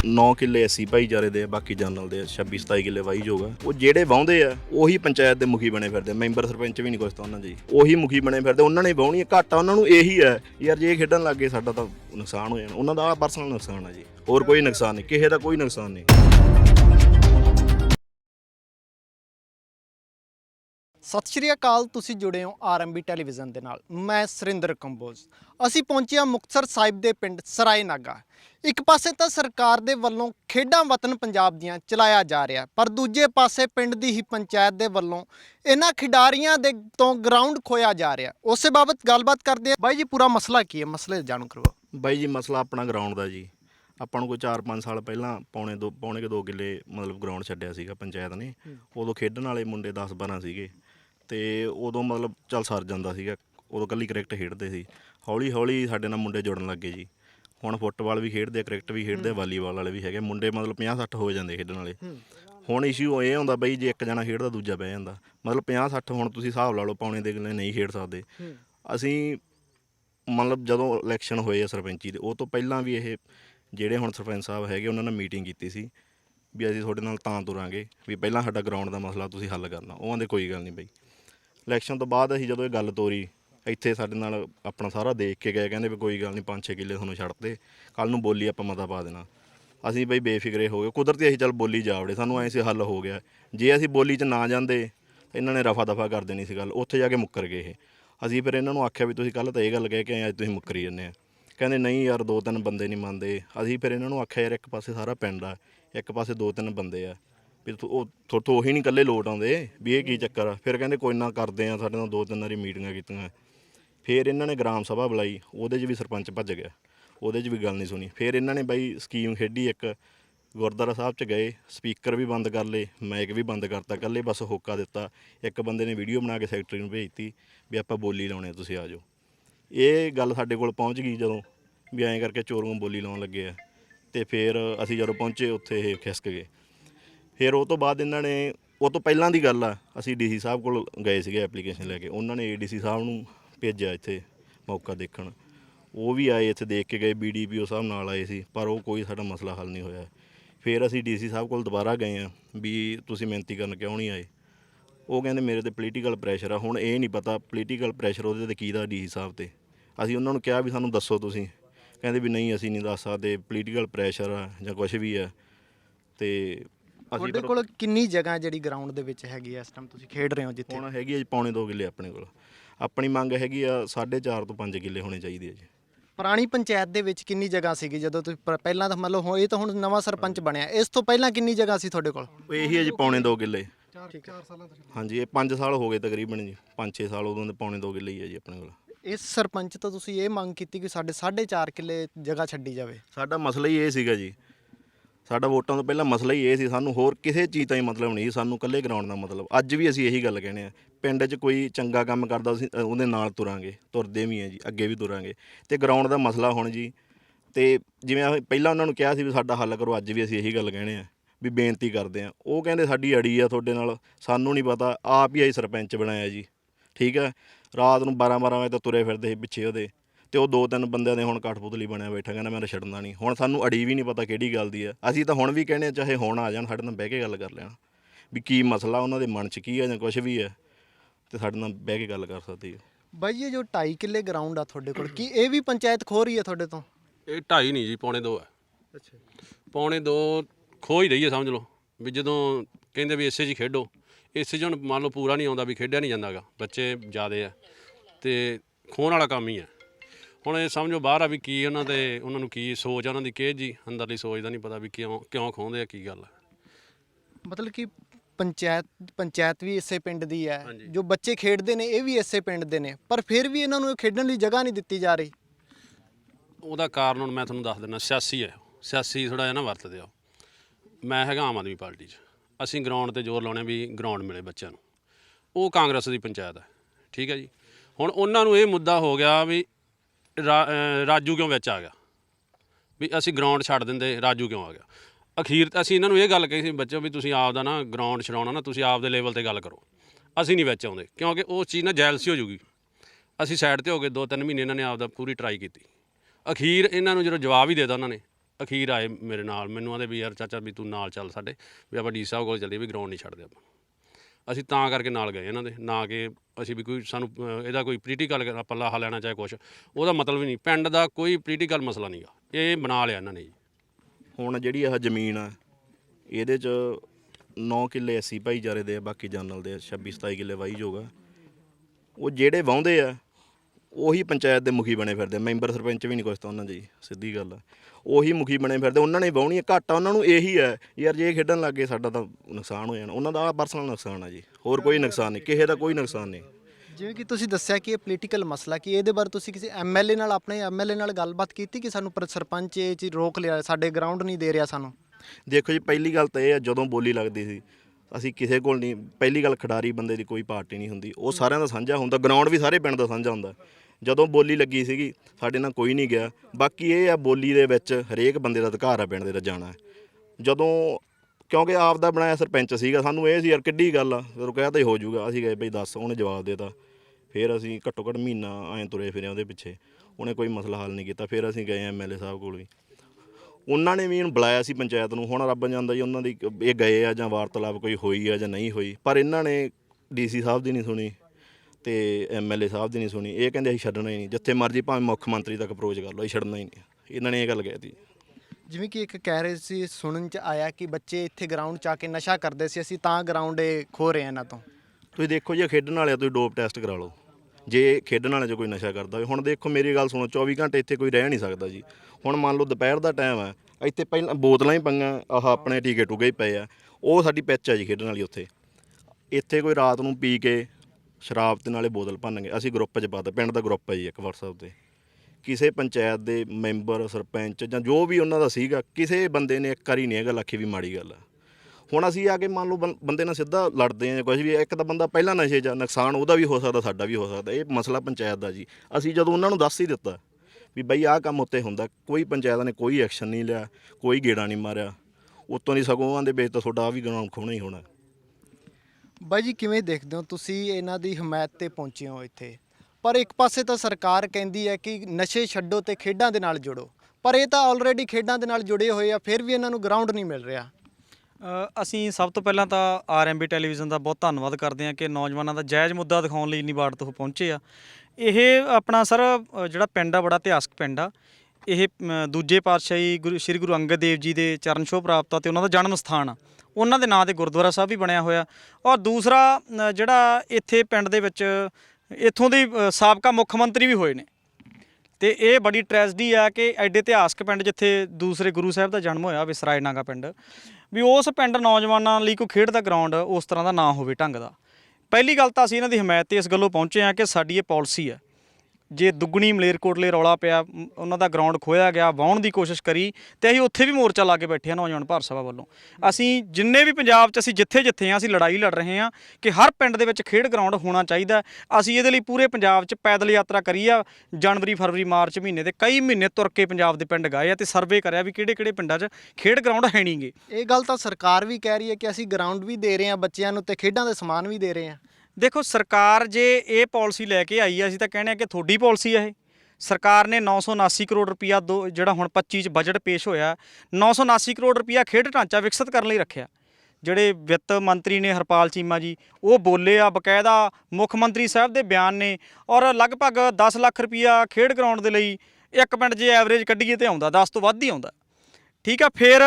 9 ਕਿੱਲੇ ਅਸੀਂ ਭਾਈਚਾਰੇ ਦੇ ਆ, ਬਾਕੀ ਜਨਰਲ ਦੇ 26 27 ਕਿੱਲੇ ਵਾਈ ਜੋਗਾ। ਉਹ ਜਿਹੜੇ ਵਾਹੁੰਦੇ ਆ ਉਹੀ ਪੰਚਾਇਤ ਦੇ ਮੁਖੀ ਬਣੇ ਫਿਰਦੇ ਆ, ਮੈਂਬਰ ਸਰਪੰਚ ਵੀ ਨਹੀਂ ਕੁਛ ਤਾਂ ਉਹਨਾਂ ਜੀ। ਉਹੀ ਮੁਖੀ ਬਣੇ ਫਿਰਦੇ ਉਹਨਾਂ ਨੇ ਵਾਹੁਣੀ ਆ, ਘਾਟਾ ਉਹਨਾਂ ਨੂੰ ਇਹੀ ਹੈ ਯਾਰ ਜੇ ਇਹ ਖੇਡਣ ਲੱਗੇ ਸਾਡਾ ਤਾਂ ਨੁਕਸਾਨ ਹੋ ਜਾਣਾ। ਉਹਨਾਂ ਦਾ ਪਰਸਨਲ ਨੁਕਸਾਨ ਆ ਜੀ। ਹੋਰ ਕੋਈ ਨੁਕਸਾਨ ਨਹੀਂ ਕਿਸੇ ਦਾ ਕੋਈ ਨੁਕਸਾਨ ਨਹੀਂ। ਸਤਿ ਸ਼੍ਰੀ ਅਕਾਲ ਤੁਸੀਂ ਜੁੜੇ ਹੋ ਆਰਐਮਬੀ ਟੈਲੀਵਿਜ਼ਨ ਦੇ ਨਾਲ। ਮੈਂ ਸੁਰਿੰਦਰ ਕੰਬੋਜ। ਅਸੀਂ ਪਹੁੰਚੇ ਹਾਂ ਮੁਕਤਸਰ ਸਾਹਿਬ ਦੇ ਪਿੰਡ ਸਰਾਏ ਨਾਗਾ ਇੱਕ ਪਾਸੇ ਤਾਂ ਸਰਕਾਰ ਦੇ ਵੱਲੋਂ ਖੇਡਾਂ ਵਤਨ ਪੰਜਾਬ ਦੀਆਂ ਚਲਾਇਆ ਜਾ ਰਿਹਾ ਪਰ ਦੂਜੇ ਪਾਸੇ ਪਿੰਡ ਦੀ ਹੀ ਪੰਚਾਇਤ ਦੇ ਵੱਲੋਂ ਇਹਨਾਂ ਖਿਡਾਰੀਆਂ ਦੇ ਤੋਂ ਗਰਾਊਂਡ ਖੋਇਆ ਜਾ ਰਿਹਾ ਉਸੇ ਬਾਬਤ ਗੱਲਬਾਤ ਕਰਦੇ ਆ ਬਾਈ ਜੀ ਪੂਰਾ ਮਸਲਾ ਕੀ ਹੈ? ਮਸਲੇ ਜਾਣੂ ਕਰਵਾਓ ਬਾਈ ਜੀ ਮਸਲਾ ਆਪਣਾ ਗਰਾਊਂਡ ਦਾ ਜੀ। ਆਪਾਂ ਨੂੰ ਕੋਈ 4-5 ਸਾਲ ਪਹਿਲਾਂ ਪੌਣੇ ਦੋ ਪੌਣੇ ਕੇ 2 ਕਿੱਲੇ ਮਤਲਬ ਗਰਾਊਂਡ ਛੱਡਿਆ ਸੀਗਾ ਪੰਚਾਇਤ ਨੇ। ਉਦੋਂ ਖੇਡਣ ਵਾਲੇ ਮੁੰਡੇ 10-12 ਸੀਗੇ। ਤੇ ਉਦੋਂ ਮਤਲਬ ਚੱਲ ਸਰ ਜਾਂਦਾ ਸੀਗਾ ਉਦੋਂ ਕੱਲੀ ਕ੍ਰਿਕਟ ਖੇਡਦੇ ਸੀ। ਹੌਲੀ ਹੌਲੀ ਸਾਡੇ ਨਾਲ ਮੁੰਡੇ ਜੁੜਨ ਲੱਗੇ ਜੀ। ਹੁਣ ਫੁੱਟਬਾਲ ਵੀ ਖੇਡਦੇ ਆ ਕ੍ਰਿਕਟ ਵੀ ਖੇਡਦੇ ਆ ਵਾਲੀਬਾਲ ਵਾਲੇ ਵੀ ਹੈਗੇ ਮੁੰਡੇ ਮਤਲਬ 50-60 ਹੋ ਜਾਂਦੇ ਖੇਡਣ ਵਾਲੇ। ਹੁਣ ਇਸ਼ੂ ਇਹ ਹੁੰਦਾ ਬਈ ਜੇ ਇੱਕ ਜਣਾ ਖੇਡਦਾ ਦੂਜਾ ਬਹਿ ਜਾਂਦਾ। ਮਤਲਬ 50-60 ਹੁਣ ਤੁਸੀਂ ਹਿਸਾਬ ਲਾ ਲਓ ਪੌਣੇ ਦੇ ਕਿੱਲੇ ਨਹੀਂ ਖੇਡ ਸਕਦੇ। ਅਸੀਂ ਮਤਲਬ ਜਦੋਂ ਇਲੈਕਸ਼ਨ ਹੋਏ ਆ ਸਰਪੰਚੀ ਦੇ ਉਹ ਤੋਂ ਪਹਿਲਾਂ ਵੀ ਇਹ ਜਿਹੜੇ ਹੁਣ ਸਰਪੰਚ ਸਾਹਿਬ ਹੈਗੇ ਉਹਨਾਂ ਨਾਲ ਮੀਟਿੰਗ ਕੀਤੀ ਸੀ। ਵੀ ਅਸੀਂ ਤੁਹਾਡੇ ਨਾਲ ਤਾਂ ਤੁਰਾਂਗੇ। ਵੀ ਪਹਿਲਾਂ ਸਾਡਾ ਗਰਾਊਂਡ ਦਾ ਮਸਲਾ ਤੁਸੀਂ ਹੱਲ ਕਰਨਾ। ਉਹ ਆਂਦੇ ਕੋਈ ਗੱਲ ਨਹੀਂ ਬਈ। ਇਲੈਕਸ਼ਨ ਤੋਂ ਬਾਅਦ ਅਸੀਂ ਜਦੋਂ ਇਹ ਗੱਲ ਤੋਰੀ, ਇੱਥੇ ਸਾਡੇ ਨਾਲ ਆਪਣਾ ਸਾਰਾ ਦੇਖ ਕੇ ਗਏ, ਕਹਿੰਦੇ ਵੀ ਕੋਈ ਗੱਲ ਨਹੀਂ 5-6 ਕਿੱਲੇ ਤੁਹਾਨੂੰ ਛੱਡਦੇ ਕੱਲ ਨੂੰ ਬੋਲੀ ਆਪਾਂ ਮਤਾ ਪਾ ਦੇਣਾ। ਅਸੀਂ ਬਈ ਬੇਫਿਕਰੇ ਹੋ ਗਏ, ਕੁਦਰਤੀ ਅਸੀਂ ਚੱਲ ਬੋਲੀ ਜਾਵੜੇ ਸਾਨੂੰ ਐਂ ਸੀ ਹੱਲ ਹੋ ਗਿਆ। ਜੇ ਅਸੀਂ ਬੋਲੀ 'ਚ ਨਾ ਜਾਂਦੇ, ਤਾਂ ਇਹਨਾਂ ਨੇ ਰਫਾ ਦਫਾ ਕਰ ਦੇਣੀ ਸੀ ਗੱਲ, ਉੱਥੇ ਜਾ ਕੇ ਮੁੱਕਰ ਗਏ ਇਹ। ਅਸੀਂ ਫਿਰ ਇਹਨਾਂ ਨੂੰ ਆਖਿਆ ਵੀ ਤੁਸੀਂ ਕੱਲ ਤਾਂ ਇਹ ਗੱਲ ਕਹਿ ਕੇ ਆਏ, ਅੱਜ ਤੁਸੀਂ ਮੁੱਕਰੀ ਜਾਂਦੇ ਆ। ਕਹਿੰਦੇ ਨਹੀਂ ਯਾਰ ਦੋ ਤਿੰਨ ਬੰਦੇ ਨਹੀਂ ਮੰਨਦੇ। ਅਸੀਂ ਫਿਰ ਇਹਨਾਂ ਨੂੰ ਆਖਿਆ, ਯਾਰ ਇੱਕ ਪਾਸੇ ਸਾਰਾ ਪਿੰਡ ਆ, ਇੱਕ ਪਾਸੇ ਦੋ ਤਿੰਨ ਬੰਦੇ ਆ। ਵੀ ਤੁ- ਉਹ ਥੋਤੋਂ ਉਹੀ ਨਹੀਂ ਇਕੱਲੇ ਲੋਟ ਆਉਂਦੇ ਵੀ ਇਹ ਕੀ ਚੱਕਰ ਆ? ਫਿਰ ਕਹਿੰਦੇ ਕੋਈ ਨਾ ਕਰਦੇ ਆ ਸਾਡੇ ਨਾਲ ਦੋ ਤਿੰਨ ਵਾਰੀ ਮੀਟਿੰਗਾਂ ਕੀਤੀਆਂ। ਫਿਰ ਇਹਨਾਂ ਨੇ ਗ੍ਰਾਮ ਸਭਾ ਬੁਲਾਈ ਉਹਦੇ 'ਚ ਵੀ ਸਰਪੰਚ ਭੱਜ ਗਿਆ। ਉਹਦੇ 'ਚ ਵੀ ਗੱਲ ਨਹੀਂ ਸੁਣੀ। ਫਿਰ ਇਹਨਾਂ ਨੇ ਬਾਈ ਸਕੀਮ ਖੇਡੀ ਇੱਕ ਗੁਰਦੁਆਰਾ ਸਾਹਿਬ 'ਚ ਗਏ ਸਪੀਕਰ ਵੀ ਬੰਦ ਕਰ ਲਏ ਮਾਈਕ ਵੀ ਬੰਦ ਕਰਤਾ ਇਕੱਲੇ ਬਸ ਹੋਕਾ ਦਿੱਤਾ। ਇੱਕ ਬੰਦੇ ਨੇ ਵੀਡੀਓ ਬਣਾ ਕੇ ਸੈਕਟਰੀ ਨੂੰ ਭੇਜਤੀ ਵੀ ਆਪਾਂ ਬੋਲੀ ਲਾਉਣੇ ਆ, ਤੁਸੀਂ ਆ ਜਾਓ। ਇਹ ਗੱਲ ਸਾਡੇ ਕੋਲ ਪਹੁੰਚ ਗਈ ਜਦੋਂ ਵੀ ਐਂ ਕਰਕੇ ਚੋਰ ਨੂੰ ਬੋਲੀ ਲਾਉਣ ਲੱਗੇ ਆ। ਤੇ ਫਿਰ ਅਸੀਂ ਜਦੋਂ ਪਹੁੰਚੇ ਉੱਥੇ ਇਹ ਖਿਸਕ ਗਏ। ਫਿਰ ਉਹ ਤੋਂ ਬਾਅਦ ਇਹਨਾਂ ਨੇ, ਉਹ ਤੋਂ ਪਹਿਲਾਂ ਦੀ ਗੱਲ ਆ, ਅਸੀਂ ਡੀਸੀ ਸਾਹਿਬ ਕੋਲ ਗਏ ਸੀਗੇ ਐਪਲੀਕੇਸ਼ਨ ਲੈ ਕੇ, ਉਹਨਾਂ ਨੇ ਏਡੀਸੀ ਸਾਹਿਬ ਨੂੰ ਭੇਜਿਆ ਇੱਥੇ ਮੌਕਾ ਦੇਖਣ। ਉਹ ਵੀ ਆਏ ਇੱਥੇ ਦੇਖ ਕੇ ਗਏ ਬੀਡੀਪੀਓ ਸਾਹਿਬ ਨਾਲ ਆਏ ਸੀ, ਪਰ ਉਹ ਕੋਈ ਸਾਡਾ ਮਸਲਾ ਹੱਲ ਨਹੀਂ ਹੋਇਆ। ਫਿਰ ਅਸੀਂ ਡੀਸੀ ਸਾਹਿਬ ਕੋਲ ਦੁਬਾਰਾ ਗਏ ਆ, ਵੀ ਤੁਸੀਂ ਮਿਹਨਤੀ ਕਰਨ ਕਿਉਂ ਨਹੀਂ ਆਏ? ਉਹ ਕਹਿੰਦੇ ਮੇਰੇ ਤੇ ਪੋਲੀਟੀਕਲ ਪ੍ਰੈਸ਼ਰ ਆ, ਹੁਣ ਇਹ ਨਹੀਂ ਪਤਾ ਪੋਲੀਟੀਕਲ ਪ੍ਰੈਸ਼ਰ ਉਹਦੇ ਤੇ ਕੀ ਦਾ ਡੀਸੀ ਸਾਹਿਬ ਤੇ। ਅਸੀਂ ਉਹਨਾਂ ਨੂੰ ਕਿਹਾ ਵੀ ਸਾਨੂੰ ਦੱਸੋ ਤੁਸੀਂ। ਕਹਿੰਦੇ ਵੀ ਨਹੀਂ, ਅਸੀਂ ਨਹੀਂ ਦੱਸ ਸਕਦੇ ਪੋਲੀਟੀਕਲ ਪ੍ਰੈਸ਼ਰ ਆ ਜਾਂ ਕੁਝ ਵੀ ਆ। ਤੇ ਅਸੀਂ ਤੁਹਾਡੇ ਫਿਰ- ਕੋਲ ਕਿੰਨੀ ਜਗ੍ਹਾ ਜਿਹੜੀ ਗਰਾਊਂਡ ਦੇ ਵਿੱਚ ਹੈਗੀ ਹੈ ਇਸ ਟਾਈਮ ਤੁਸੀਂ ਖੇਡ ਰਹੇ ਹੋ ਜਿੱਥੇ? ਹੁਣ ਹੈਗੀ ਹੈ ਜੀ ਪੌਣੇ 2 ਕਿੱਲੇ ਆਪਣੇ ਕੋਲ। ਆਪਣੀ ਮੰਗ ਹੈਗੀ ਆ 4.5 ਤੋਂ 5 ਕਿੱਲੇ ਹੋਣੇ ਚਾਹੀਦੇ ਆ ਜੀ। ਪੁਰਾਣੀ ਪੰਚਾਇਤ ਦੇ ਵਿੱਚ ਕਿੰਨੀ ਜਗ੍ਹਾ ਸੀਗੀ ਜਦੋਂ ਤੁਸੀਂ ਪ- ਪਹਿਲਾਂ ਤਾਂ ਮਤਲਬ ਹੁਣ ਇਹ ਤਾਂ ਹੁਣ ਨਵਾਂ ਸਰਪੰਚ ਬਣਿਆ। ਇਸ ਤੋਂ ਪਹਿਲਾਂ ਕਿੰਨੀ ਜਗ੍ਹਾ ਸੀ ਤੁਹਾਡੇ ਕੋਲ? ਉਹ ਇਹੀ ਹੈ ਜੀ ਪੌਣੇ 2 ਕਿੱਲੇ। ਠੀਕ ਹੈ। ਹਾਂਜੀ ਇਹ 5 ਸਾਲ ਹੋ ਗਏ ਤਕਰੀਬਨ ਜੀ। 5-6 ਸਾਲ ਉਦੋਂ ਦੇ ਪੌਣੇ 2 ਕਿੱਲੇ ਹੀ ਹੈ ਜੀ ਆਪਣੇ ਕੋਲ। ਇਸ ਸਰਪੰਚ ਤੋਂ ਤੁਸੀਂ ਇਹ ਮੰਗ ਕੀਤੀ ਕਿ ਸਾਡੇ 4.5 ਕਿੱਲੇ ਜਗ੍ਹਾ ਛੱਡੀ ਜਾਵੇ? ਸਾਡਾ ਮਸਲਾ ਹੀ ਇਹ ਸੀਗਾ ਜੀ। ਸਾਡਾ ਵੋਟਾਂ ਤੋਂ ਪਹਿਲਾਂ ਮਸਲਾ ਹੀ ਇਹ ਸੀ ਸਾਨੂੰ ਹੋਰ ਕਿਸੇ ਚੀਜ਼ ਦਾ ਹੀ ਮਤਲਬ ਨਹੀਂ ਸੀ, ਸਾਨੂੰ ਇਕੱਲੇ ਗਰਾਊਂਡ ਦਾ ਮਤਲਬ। ਅੱਜ ਵੀ ਅਸੀਂ ਇਹੀ ਗੱਲ ਕਹਿੰਦੇ ਆ ਪਿੰਡ 'ਚ ਕੋਈ ਚੰਗਾ ਕੰਮ ਕਰਦਾ ਅਸੀਂ ਅ, ਉਹਦੇ ਨਾਲ ਤੁਰਾਂਗੇ ਤੁਰਦੇ ਵੀ ਆ ਜੀ ਅੱਗੇ ਵੀ ਤੁਰਾਂਗੇ। ਤੇ ਗਰਾਊਂਡ ਦਾ ਮਸਲਾ ਹੁਣ ਜੀ ਤੇ ਜਿਵੇਂ ਆਹ ਪਹਿਲਾਂ ਉਹਨਾਂ ਨੂੰ ਕਿਹਾ ਸੀ ਵੀ ਸਾਡਾ ਹੱਲ ਕਰੋ ਅੱਜ ਵੀ ਅਸੀਂ ਇਹੀ ਗੱਲ ਕਹਿੰਦੇ ਆ ਵੀ ਬੇਨਤੀ ਕਰਦੇ ਆ ਉਹ ਕਹਿੰਦੇ ਸਾਡੀ ਅੜੀ ਆ ਤੁਹਾਡੇ ਨਾਲ ਸਾਨੂੰ ਨਹੀਂ ਪਤਾ ਆਪ ਹੀ ਅਸੀਂ ਸਰਪੰਚ ਬਣਾਇਆ ਜੀ ਠੀਕ ਹੈ? ਰਾਤ ਨੂੰ 12 12 ਵਜੇ ਤੋਂ ਤੁਰੇ ਫਿਰਦੇ ਸੀ ਪਿੱਛੇ ਉਹਦੇ। ਤੇ ਉਹ ਦੋ ਤਿੰਨ ਬੰਦਿਆਂ ਦੇ ਹੁਣ ਕਠਪੁਤਲੀ ਬਣਿਆ ਬੈਠਾ ਕਹਿੰਦਾ ਮੈਂ ਛੱਡਣਾ ਨਹੀਂ। ਹੁਣ ਸਾਨੂੰ ਅੜੀ ਵੀ ਨਹੀਂ ਪਤਾ ਕਿਹੜੀ ਗੱਲ ਦੀ ਆ। ਅਸੀਂ ਤਾਂ ਹੁਣ ਵੀ ਕਹਿੰਦੇ ਆ ਚਾਹੇ ਹੁਣ ਆ ਜਾਣ ਸਾਡੇ ਨਾਲ ਬਹਿ ਕੇ ਗੱਲ ਕਰ ਲੈਣ। ਵੀ ਕੀ ਮਸਲਾ ਉਹਨਾਂ ਦੇ ਮਨ 'ਚ ਕੀ ਆ ਜਾਂ ਕੁਝ ਵੀ ਹੈ ਤੇ ਸਾਡੇ ਨਾਲ ਬਹਿ ਕੇ ਗੱਲ ਕਰ ਸਕਦੀ ਹੈ ਬਾਈ ਇਹ ਜੋ 2.5 ਕਿੱਲੇ ਗਰਾਊਂਡ ਆ ਤੁਹਾਡੇ ਕੋਲ ਕੀ ਇਹ ਵੀ ਪੰਚਾਇਤ ਖੋ ਰਹੀ ਹੈ ਤੁਹਾਡੇ ਤੋਂ? ਇਹ ਢਾਈ ਨਹੀਂ ਜੀ ਪੌਣੇ ਦੋ ਹੈ ਅੱਛਾ। ਪੌਣੇ ਦੋ ਖੋ ਹੀ ਰਹੀ ਹੈ ਸਮਝ ਲਓ। ਵੀ ਜਦੋਂ ਕਹਿੰਦੇ ਵੀ ਇਸੇ 'ਚ ਹੀ ਖੇਡੋ ਇਸੇ 'ਚ ਹੁਣ ਮੰਨ ਲਓ ਪੂਰਾ ਨਹੀਂ ਆਉਂਦਾ ਵੀ ਖੇਡਿਆ ਨਹੀਂ ਜਾਂਦਾਗਾ ਬੱਚੇ ਜ਼ਿਆਦੇ ਆ ਤੇ ਖੋਣ ਵਾਲਾ ਕੰਮ ਹੀ ਹੈ ਹੁਣ ਇਹ ਸਮਝੋ ਬਾਹਰ ਆ ਵੀ ਕੀ ਉਹਨਾਂ ਦੇ ਉਹਨਾਂ ਨੂੰ ਕੀ ਸੋਚ ਆ ਉਹਨਾਂ ਦੀ ਕਿਹ ਜੀ ਅੰਦਰਲੀ ਸੋਚ ਦਾ ਨਹੀਂ ਪਤਾ ਵੀ ਕਿਉਂ ਕਿਉਂ ਖੋਂਦੇ ਆ ਕੀ ਗੱਲ ਹੈ ਮਤਲਬ ਕਿ ਪੰਚਾਇਤ ਪੰਚਾਇਤ ਵੀ ਇਸੇ ਪਿੰਡ ਦੀ ਹੈ ਹਾਂਜੀ। ਜੋ ਬੱਚੇ ਖੇਡਦੇ ਨੇ ਇਹ ਵੀ ਇਸੇ ਪਿੰਡ ਦੇ ਨੇ ਪਰ ਫਿਰ ਵੀ ਇਹਨਾਂ ਨੂੰ ਖੇਡਣ ਲਈ ਜਗ੍ਹਾ ਨਹੀਂ ਦਿੱਤੀ ਜਾ ਰਹੀ ਉਹਦਾ ਕਾਰਨ ਹੁਣ ਮੈਂ ਤੁਹਾਨੂੰ ਦੱਸ ਦਿੰਦਾ ਸਿਆਸੀ ਹੈ ਉਹ। ਸਿਆਸੀ ਥੋੜਾ ਜਿਹਾ ਨਾ ਵਰਤਦੇ ਆ ਉਹ। ਮੈਂ ਹੈਗਾ ਆਮ ਆਦਮੀ ਪਾਰਟੀ 'ਚ ਅਸੀਂ ਗਰਾਊਂਡ ਤੇ ਜ਼ੋਰ ਲਾਉਣੇ ਵੀ ਗਰਾਊਂਡ ਮਿਲੇ ਬੱਚਿਆਂ ਨੂੰ ਉਹ ਕਾਂਗਰਸ ਦੀ ਪੰਚਾਇਤ ਹੈ ਠੀਕ ਹੈ ਜੀ ਹੁਣ ਉਹਨਾਂ ਨੂੰ ਇਹ ਮੁੱਦਾ ਹੋ ਗਿਆ ਵੀ ਰਾਜੂ ਕਿਉਂ ਵਿੱਚ ਆ ਗਿਆ? ਵੀ ਅਸੀਂ ਗਰਾਊਂਡ ਛੱਡ ਦਿੰਦੇ, ਰਾਜੂ ਕਿਉਂ ਆ ਗਿਆ? ਅਖੀਰ ਤੇ ਅਸੀਂ ਇਹਨਾਂ ਨੂੰ ਇਹ ਗੱਲ ਕਹੀ ਸੀ, ਬੱਚਿਓ ਵੀ ਤੁਸੀਂ ਆਪ ਦਾ ਨਾ ਗਰਾਊਂਡ ਛਡਾਉਣਾ ਨਾ, ਤੁਸੀਂ ਆਪ ਦੇ ਲੈਵਲ ਤੇ ਗੱਲ ਕਰੋ। ਅਸੀਂ ਨਹੀਂ ਵਿੱਚ ਆਉਂਦੇ, ਕਿਉਂਕਿ ਉਹ ਚੀਜ਼ ਨਾ ਜੈਲਸੀ ਹੋ ਜੂਗੀ। ਅਸੀਂ ਸਾਈਡ ਤੇ ਹੋ ਗਏ, ਦੋ ਤਿੰਨ ਮਹੀਨੇ ਇਹਨਾਂ ਨੇ ਆਪ ਦਾ ਪੂਰੀ ਟਰਾਈ ਕੀਤੀ। ਅਖੀਰ ਇਹਨਾਂ ਨੂੰ ਜਦੋਂ ਜਵਾਬ ਹੀ ਦੇਤਾ ਉਹਨਾਂ ਨੇ, ਅਖੀਰ ਆਏ ਮੇਰੇ ਨਾਲ, ਮੈਨੂੰ ਆਂਦੇ ਵੀ ਯਾਰ ਚਾਚਾ ਵੀ ਤੂੰ ਨਾਲ ਚੱਲ ਸਾਡੇ, ਵੀ ਆਪਾਂ ਡੀ ਸਾਹਿਬ ਕੋਲ ਚੱਲੀਏ ਵੀ ਗਰਾਊਂਡ ਨਹੀਂ ਛੱਡਦੇ ਆਪਾਂ। ਅਸੀਂ ਤਾਂ ਕਰਕੇ ਨਾਲ ਗਏ ਇਹਨਾਂ ਦੇ ਨਾ ਕਿ ਅਸੀਂ ਵੀ ਕੋਈ ਸਾਨੂੰ ਅਹ, ਇਹਦਾ ਕੋਈ ਪੋਲੀਟੀਕਲ ਆਪਾਂ ਲਾਹਾ ਲੈਣਾ ਚਾਹੇ ਕੁਛ। ਉਹਦਾ ਮਤਲਬ ਹੀ ਨਹੀਂ ਪਿੰਡ ਦਾ ਕੋਈ ਪੋਲੀਟੀਕਲ ਮਸਲਾ ਨਹੀਂਗਾ ਇਹ ਬਣਾ ਲਿਆ ਇਹਨਾਂ ਨੇ ਜੀ। ਹੁਣ ਜਿਹੜੀ ਆਹ ਜ਼ਮੀਨ ਆ ਇਹਦੇ 'ਚ 9 ਕਿੱਲੇ ਐਸੀ ਭਾਈਚਾਰੇ ਦੇ ਆ ਬਾਕੀ ਜਨਰਲ ਦੇ ਆ 26 27 ਕਿੱਲੇ ਵਾਈ ਜੋਗਾ। ਉਹ ਜਿਹੜੇ ਵਾਹੁੰਦੇ ਆ ਉਹੀ ਪੰਚਾਇਤ ਦੇ ਮੁਖੀ ਬਣੇ ਫਿਰਦੇ ਆ। ਮੈਂਬਰ ਸਰਪੰਚ ਵੀ ਨਹੀਂ ਕੁਛ ਤਾਂ ਉਹਨਾਂ ਜੀ ਸਿੱਧੀ ਗੱਲ ਆ। ਉਹੀ ਮੁਖੀ ਬਣੇ ਫਿਰਦੇ ਉਹਨਾਂ ਨੇ ਵਾਹੁਣੀ ਆ ਘਾਟਾ ਉਹਨਾਂ ਨੂੰ ਇਹੀ ਹੈ ਯਾਰ ਜੇ ਖੇਡਣ ਲੱਗੇ ਸਾਡਾ ਤਾਂ ਨੁਕਸਾਨ ਹੋ ਜਾਣਾ। ਉਹਨਾਂ ਦਾ ਆ ਪਰਸਨਲ ਨੁਕਸਾਨ ਆ ਜੀ ਹੋਰ ਕੋਈ ਨੁਕਸਾਨ ਨਹੀਂ ਕਿਸੇ ਦਾ ਕੋਈ ਨੁਕਸਾਨ ਨਹੀਂ। ਜਿਵੇਂ ਕਿ ਤੁਸੀਂ ਦੱਸਿਆ ਕਿ ਇਹ ਪੋਲੀਟੀਕਲ ਮਸਲਾ ਕਿ ਇਹਦੇ ਬਾਰੇ ਤੁਸੀਂ ਕਿਸੇ ਐਮਐਲਏ ਨਾਲ ਆਪਣੇ ਐਮਐਲਏ ਨਾਲ ਗੱਲਬਾਤ ਕੀਤੀ ਕਿ ਸਾਨੂੰ ਪਰ ਸਰਪੰਚ ਇਹ ਚੀਜ਼ ਰੋਕ ਲਿਆ ਸਾਡੇ ਗਰਾਊਂਡ ਨਹੀਂ ਦੇ ਰਿਹਾ ਸਾਨੂੰ? ਦੇਖੋ ਜੀ ਪਹਿਲੀ ਗੱਲ ਤਾਂ ਇਹ ਆ ਜਦੋਂ ਬੋਲੀ ਲੱਗਦੀ ਸੀ ਅਸੀਂ ਕਿਸੇ ਕੋਲ ਨਹੀਂ ਪਹਿਲੀ ਗੱਲ ਖਿਡਾਰੀ ਬੰਦੇ ਦੀ ਕੋਈ ਪਾਰਟੀ ਨਹੀਂ ਹੁੰਦੀ ਉਹ ਸਾਰਿਆਂ ਦਾ ਸਾਂਝਾ ਹੁੰਦਾ ਗਰਾਊਂਡ ਵੀ ਸਾਰੇ ਪਿੰਡ ਦਾ ਸਾਂਝਾ ਹੁੰਦਾ। ਜਦੋਂ ਬੋਲੀ ਲੱਗੀ ਸੀਗੀ, ਸਾਡੇ ਨਾਲ ਕੋਈ ਨਹੀਂ ਗਿਆ। ਬਾਕੀ ਇਹ ਆ ਬੋਲੀ ਦੇ ਵਿੱਚ ਹਰੇਕ ਬੰਦੇ ਦਾ ਅਧਿਕਾਰ ਆ, ਪਿੰਡ ਦੇ ਦਾ ਜਾਣਾ। ਜਦੋਂ, ਕਿਉਂਕਿ ਆਪ ਦਾ ਬਣਾਇਆ ਸਰਪੰਚ ਸੀਗਾ, ਸਾਨੂੰ ਇਹ ਸੀ ਯਾਰ ਕਿੱਡੀ ਗੱਲ ਆ, ਜਦੋਂ ਕਹਿਆ ਤਾਂ ਹੀ ਹੋ ਜਾਊਗਾ, ਅਸੀਂ ਗਏ ਬਈ ਦੱਸ, ਉਹਨੇ ਜਵਾਬ ਦੇਤਾ। ਫਿਰ ਅਸੀਂ ਘੱਟੋ ਘੱਟ ਮਹੀਨਾ ਐਂ ਤੁਰੇ ਫਿਰੇ ਉਹਦੇ ਪਿੱਛੇ। ਉਹਨੇ ਕੋਈ ਮਸਲਾ ਹੱਲ ਨਹੀਂ ਕੀਤਾ, ਫਿਰ ਅਸੀਂ ਗਏ ਐਮਐਲਏ ਸਾਹਿਬ ਕੋਲ ਵੀ। ਉਹਨਾਂ ਨੇ ਵੀ ਇਹਨੂੰ ਬੁਲਾਇਆ ਸੀ ਪੰਚਾਇਤ ਨੂੰ, ਹੁਣ ਰੱਬ ਜਾਂਦਾ ਜੀ ਉਹਨਾਂ ਦੀ ਇਹ ਗਏ ਆ ਜਾਂ ਵਾਰਤਾਲਾਪ ਕੋਈ ਹੋਈ ਆ ਜਾਂ ਨਹੀਂ ਹੋਈ। ਪਰ ਇਹਨਾਂ ਨੇ ਡੀਸੀ ਸਾਹਿਬ ਦੀ ਨਹੀਂ ਸੁਣੀ ਤੇ ਐਮਐਲਏ ਸਾਹਿਬ ਦੀ ਨਹੀਂ ਸੁਣੀ ਇਹ ਕਹਿੰਦੇ ਅਸੀਂ ਛੱਡਣਾ ਹੀ ਨਹੀਂ ਜਿੱਥੇ ਮਰਜ਼ੀ ਭਾਵੇਂ ਮੁੱਖ ਮੰਤਰੀ ਤੱਕ ਅਪਰੋਚ ਕਰ ਲਓ ਅਸੀਂ ਛੱਡਣਾ ਹੀ ਨਹੀਂ। ਇਹਨਾਂ ਨੇ ਇਹ ਗੱਲ ਕਹਿਤੀ ਜਿਵੇਂ ਕਿ ਇੱਕ ਕਹਿ ਰਹੇ ਸੀ ਸੁਣਨ ਚ ਆਇਆ ਕਿ ਬੱਚੇ ਇੱਥੇ ਗਰਾਊਂਡ ਚ ਆ ਕੇ ਨਸ਼ਾ ਕਰਦੇ ਸੀ ਅਸੀਂ ਤਾਂ ਗਰਾਊਂਡ ਇਹ ਖੋ ਰਹੇ ਹਾਂ ਇਹਨਾਂ ਤੋਂ। ਤੁਸੀਂ ਦੇਖੋ ਜੀ ਖੇਡਣ ਵਾਲਿਆਂ ਤੋਂ ਡੋਪ ਟੈਸਟ ਕਰਾ ਲਓ। ਜੇ ਖੇਡਣ ਵਾਲੇ 'ਚ ਕੋਈ ਨਸ਼ਾ ਕਰਦਾ ਹੋਵੇ ਹੁਣ ਦੇਖੋ ਮੇਰੀ ਗੱਲ ਸੁਣੋ 24 ਘੰਟੇ ਇੱਥੇ ਕੋਈ ਰਹਿ ਨਹੀਂ ਸਕਦਾ ਜੀ। ਹੁਣ ਮੰਨ ਲਓ ਦੁਪਹਿਰ ਦਾ ਟਾਈਮ ਹੈ ਇੱਥੇ ਪਹਿਲਾਂ ਬੋਤਲਾਂ ਹੀ ਪੰਗਾਂ ਆਹ ਆਪਣੇ ਟੀਕੇ ਟੂਕੇ ਹੀ ਪਏ ਆ ਉਹ ਸਾਡੀ ਪਿੱਚ ਹੈ ਜੀ ਖੇਡਣ ਵਾਲੀ ਉੱਥੇ। ਇੱਥੇ ਕੋਈ ਰਾਤ ਨੂੰ ਪੀ ਕੇ ਸ਼ਰਾਬ 'ਤੇ ਨਾਲੇ ਬੋਤਲ ਭੰਨਗੇ ਅਸੀਂ ਗਰੁੱਪ 'ਚ ਪਾਤਾ ਪਿੰਡ ਦਾ ਗਰੁੱਪ ਹੈ ਜੀ ਇੱਕ WhatsApp ਤੇ। ਕਿਸੇ ਪੰਚਾਇਤ ਦੇ ਮੈਂਬਰ ਸਰਪੰਚ ਜਾਂ ਜੋ ਵੀ ਉਹਨਾਂ ਦਾ ਸੀਗਾ ਕਿਸੇ ਬੰਦੇ ਨੇ ਇੱਕ ਵਾਰੀ ਨਹੀਂ ਇਹ ਗੱਲ ਆਖੀ ਵੀ ਮਾੜੀ ਗੱਲ ਆ। ਹੁਣ ਅਸੀਂ ਆ ਕੇ ਮੰਨ ਲਓ ਬੰ- ਬੰਦੇ ਨਾਲ ਸਿੱਧਾ ਲੜਦੇ ਆ ਜਾਂ ਕੁਝ ਵੀ ਇੱਕ ਤਾਂ ਬੰਦਾ ਪਹਿਲਾਂ ਨਸ਼ੇ 'ਚ ਆ, ਨੁਕਸਾਨ ਉਹਦਾ ਵੀ ਹੋ ਸਕਦਾ ਸਾਡਾ ਵੀ ਹੋ ਸਕਦਾ ਇਹ ਮਸਲਾ ਪੰਚਾਇਤ ਦਾ ਜੀ। ਅਸੀਂ ਜਦੋਂ ਉਹਨਾਂ ਨੂੰ ਦੱਸ ਹੀ ਦਿੱਤਾ ਵੀ ਬਈ ਆਹ ਕੰਮ ਉੱਤੇ ਹੁੰਦਾ ਕੋਈ ਪੰਚਾਇਤ ਨੇ ਕੋਈ ਐਕਸ਼ਨ ਨਹੀਂ ਲਿਆ ਕੋਈ ਗੇੜਾ ਨਹੀਂ ਮਾਰਿਆ ਉਤੋਂ ਨਹੀਂ ਸਗੋਂ ਦੇ ਵਿੱਚ ਤਾਂ ਤੁਹਾਡਾ ਆਹ ਵੀ ਗਰਾਊਂਡ ਖੋਣਾ ਹੀ ਹੋਣਾ। ਬਾਈ ਜੀ ਕਿਵੇਂ ਦੇਖਦੇ ਹੋ? ਤੁਸੀਂ ਇਹਨਾਂ ਦੀ ਹਮਾਇਤ ਤੇ ਪਹੁੰਚੇ ਹੋ ਇੱਥੇ। ਪਰ ਇੱਕ ਪਾਸੇ ਤਾਂ ਸਰਕਾਰ ਕਹਿੰਦੀ ਹੈ ਕਿ ਨਸ਼ੇ ਛੱਡੋ ਤੇ ਖੇਡਾਂ ਦੇ ਨਾਲ ਜੁੜੋ। ਪਰ ਇਹ ਤਾਂ ਆਲਰੇਡੀ ਖੇਡਾਂ ਦੇ ਨਾਲ ਜੁੜੇ ਹੋਏ ਆ ਫਿਰ ਵੀ ਇਹਨਾਂ ਨੂੰ ਗਰਾਊਂਡ ਨਹੀਂ ਮਿਲ ਰਿਹਾ। ਅ, ਅਸੀਂ ਸਭ ਤੋਂ ਪਹਿਲਾਂ ਤਾਂ ਆਰਐਮਬੀ ਟੈਲੀਵਿਜ਼ਨ ਦਾ ਬਹੁਤ ਧੰਨਵਾਦ ਕਰਦੇ ਹਾਂ ਕਿ ਨੌਜਵਾਨਾਂ ਦਾ ਜਾਇਜ਼ ਮੁੱਦਾ ਦਿਖਾਉਣ ਲਈ ਇੰਨੀ ਵਾਰ ਤੋਂ ਪਹੁੰਚੇ ਆ। ਇਹ ਆਪਣਾ ਸਰ ਅ, ਜਿਹੜਾ ਪਿੰਡ ਆ ਬੜਾ ਇਤਿਹਾਸਕ ਪਿੰਡ ਆ। ਇਹ ਅਮ, ਦੂਜੇ ਪਾਤਸ਼ਾਹੀ ਗੁਰੂ ਸ੍ਰੀ ਗੁਰੂ ਅੰਗਦ ਦੇਵ ਜੀ ਦੇ ਚਰਨ ਛੋਹ ਪ੍ਰਾਪਤ ਆ ਤੇ ਉਹਨਾਂ ਦਾ ਜਨਮ ਸਥਾਨ ਆ। ਉਹਨਾਂ ਦੇ ਨਾਂ ਤੇ ਗੁਰਦੁਆਰਾ ਸਾਹਿਬ ਵੀ ਬਣਿਆ ਹੋਇਆ। ਔਰ ਦੂਸਰਾ ਅ, ਜਿਹੜਾ ਇੱਥੇ ਪਿੰਡ ਦੇ ਵਿੱਚ ਇੱਥੋਂ ਦੇ ਅ, ਸਾਬਕਾ ਮੁੱਖ ਮੰਤਰੀ ਵੀ ਹੋਏ ਨੇ। ਤੇ ਇਹ ਬੜੀ ਟ੍ਰੈਜਡੀ ਆ ਕਿ ਐਡੇ ਇਤਿਹਾਸਕ ਪਿੰਡ ਜਿੱਥੇ ਦੂਸਰੇ ਗੁਰੂ ਸਾਹਿਬ ਦਾ ਜਨਮ ਹੋਇਆ ਵਿਸਰਾਏ ਨਾਗਾ ਪਿੰਡ ਵੀ ਉਸ ਪਿੰਡ ਨੌਜਵਾਨਾਂ ਲਈ ਕੋਈ ਖੇਡ ਦਾ ਗਰਾਊਂਡ ਉਸ ਤਰ੍ਹਾਂ ਦਾ ਨਾ ਹੋਵੇ ਢੰਗ ਦਾ। ਪਹਿਲੀ ਗੱਲ ਤਾਂ ਅਸੀਂ ਇਹਨਾਂ ਦੀ ਹਮਾਇਤ ਤੇ ਇਸ ਗੱਲੋਂ ਪਹੁੰਚੇ ਆ ਕਿ ਸਾਡੀ ਇਹ ਪਾਲਿਸੀ ਹੈ। ਜੇ ਦੁੱਗਣੀ ਮਲੇਰਕੋਟਲੇ ਰੌਲਾ ਪਿਆ ਉਹਨਾਂ ਦਾ ਗਰਾਊਂਡ ਖੋਇਆ ਗਿਆ, ਵਾਹੁਣ ਦੀ ਕੋਸ਼ਿਸ਼ ਕਰੀ ਤੇ ਅਸੀਂ ਉੱਥੇ ਵੀ ਮੋਰਚਾ ਲਾ ਕੇ ਬੈਠੇ ਆ ਨੌਜਵਾਨ ਭਾਰਤ ਸਭਾ ਵੱਲੋਂ। ਅਸੀਂ ਜਿੰਨੇ ਵੀ ਪੰਜਾਬ 'ਚ ਅਸੀਂ ਜਿੱਥੇ ਜਿੱਥੇ ਆ ਅਸੀਂ ਲੜਾਈ ਲੜ ਰਹੇ ਆ ਕਿ ਹਰ ਪਿੰਡ ਦੇ ਵਿੱਚ ਖੇਡ ਗਰਾਊਂਡ ਹੋਣਾ ਚਾਹੀਦਾ ਅਸੀਂ ਇਹਦੇ ਲਈ ਪੂਰੇ ਪੰਜਾਬ 'ਚ ਪੈਦਲ ਯਾਤਰਾ ਕਰੀ ਆ। ਜਨਵਰੀ, ਫਰਵਰੀ, ਮਾਰਚ ਮਹੀਨੇ ਦੇ ਕਈ ਮਹੀਨੇ ਤੁਰ ਕੇ ਪੰਜਾਬ ਦੇ ਪਿੰਡ ਗਏ ਆ ਤੇ ਸਰਵੇ ਕਰਿਆ ਵੀ ਕਿਹੜੇ ਕਿਹੜੇ ਪਿੰਡਾਂ 'ਚ ਖੇਡ ਗਰਾਊਂਡ ਹੈ ਨਹੀਂਗੇ ਇਹ ਗੱਲ ਤਾਂ ਸਰਕਾਰ ਵੀ ਕਹਿ ਰਹੀ ਹੈ ਕਿ ਅਸੀਂ ਗਰਾਊਂਡ ਵੀ ਦੇ ਰਹੇ ਹਾਂ ਬੱਚਿਆਂ ਨੂੰ ਤੇ ਖੇਡਾਂ ਦੇ ਸਮਾਨ ਵੀ ਦੇ ਰਹੇ ਹਾਂ। ਦੇਖੋ, ਸਰਕਾਰ ਜੇ ਇਹ ਪਾਲਿਸੀ ਲੈ ਕੇ ਆਈ ਆ, ਅਸੀਂ ਤਾਂ ਕਹਿੰਦੇ ਆ ਕਿ ਤੁਹਾਡੀ ਪਾਲਿਸੀ ਆ ਇਹ। ਸਰਕਾਰ ਨੇ 979 ਕਰੋੜ ਰੁਪਇਆ ਦੋ, ਜਿਹੜਾ ਹੁਣ 25 ਚ ਬਜਟ ਪੇਸ਼ ਹੋਇਆ 979 ਕਰੋੜ ਰੁਪਇਆ ਖੇਡ ਢਾਂਚਾ ਵਿਕਸਿਤ ਕਰਨ ਲਈ ਰੱਖਿਆ। ਜਿਹੜੇ ਵਿੱਤ ਮੰਤਰੀ ਨੇ ਹਰਪਾਲ ਚੀਮਾ ਜੀ, ਉਹ ਬੋਲੇ ਆ, ਬਕਾਇਦਾ ਮੁੱਖ ਮੰਤਰੀ ਸਾਹਿਬ ਦੇ ਬਿਆਨ ਨੇ, ਔਰ ਲਗਭਗ 10 ਲੱਖ ਰੁਪਇਆ ਖੇਡ ਗਰਾਊਂਡ ਦੇ ਲਈ ਇੱਕ ਪਿੰਡ ਜੇ ਐਵਰੇਜ ਕੱਢੀਏ ਤੇ ਆਉਂਦਾ 10 ਤੋਂ ਵੱਧ ਹੀ ਆਉਂਦਾ। ਠੀਕ ਆ ਫਿਰ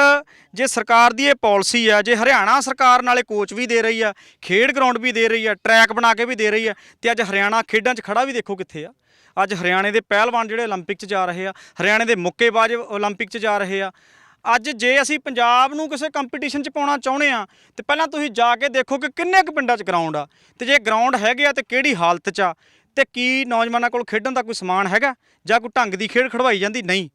ਜੇ ਸਰਕਾਰ ਦੀ ਇਹ ਪਾਲਿਸੀ ਆ ਜੇ ਹਰਿਆਣਾ ਸਰਕਾਰ ਨਾਲੇ ਕੋਚ ਵੀ ਦੇ ਰਹੀ ਆ ਖੇਡ ਗਰਾਊਂਡ ਵੀ ਦੇ ਰਹੀ ਆ ਟਰੈਕ ਬਣਾ ਕੇ ਵੀ ਦੇ ਰਹੀ ਆ ਤੇ ਅੱਜ ਹਰਿਆਣਾ ਖੇਡਾਂ 'ਚ ਖੜਾ ਵੀ ਦੇਖੋ ਕਿੱਥੇ ਆ ਅੱਜ ਹਰਿਆਣੇ ਦੇ ਪਹਿਲਵਾਨ ਜਿਹੜੇ 올림픽 'ਚ ਜਾ ਰਹੇ ਆ ਹਰਿਆਣੇ ਦੇ ਮੁੱਕੇਬਾਜ਼ 올림픽 'ਚ ਜਾ ਰਹੇ ਆ ਅੱਜ ਜੇ ਅਸੀਂ ਪੰਜਾਬ ਨੂੰ ਕਿਸੇ ਕੰਪੀਟੀਸ਼ਨ 'ਚ ਪਾਉਣਾ ਚਾਹੁੰਦੇ ਆ ਤੇ ਪਹਿਲਾਂ ਤੁਸੀਂ ਜਾ ਕੇ ਦੇਖੋ ਕਿ ਕਿੰਨੇ ਕੁ ਪਿੰਡਾਂ 'ਚ ਗਰਾਊਂਡ ਆ ਤੇ ਜੇ ਗਰਾਊਂਡ ਹੈਗੇ ਆ ਤੇ ਕਿਹੜੀ ਹਾਲਤ 'ਚ ਆ ਤੇ ਕੀ ਨੌਜਵਾਨਾਂ ਕੋਲ ਖੇਡਣ ਦਾ ਕੋਈ ਸਮਾਨ ਹੈਗਾ ਜਾਂ ਕੋਈ ਢੰਗ ਦੀ ਖੇਡ ਖੜਵਾਈ ਜਾਂਦੀ ਨਹੀਂ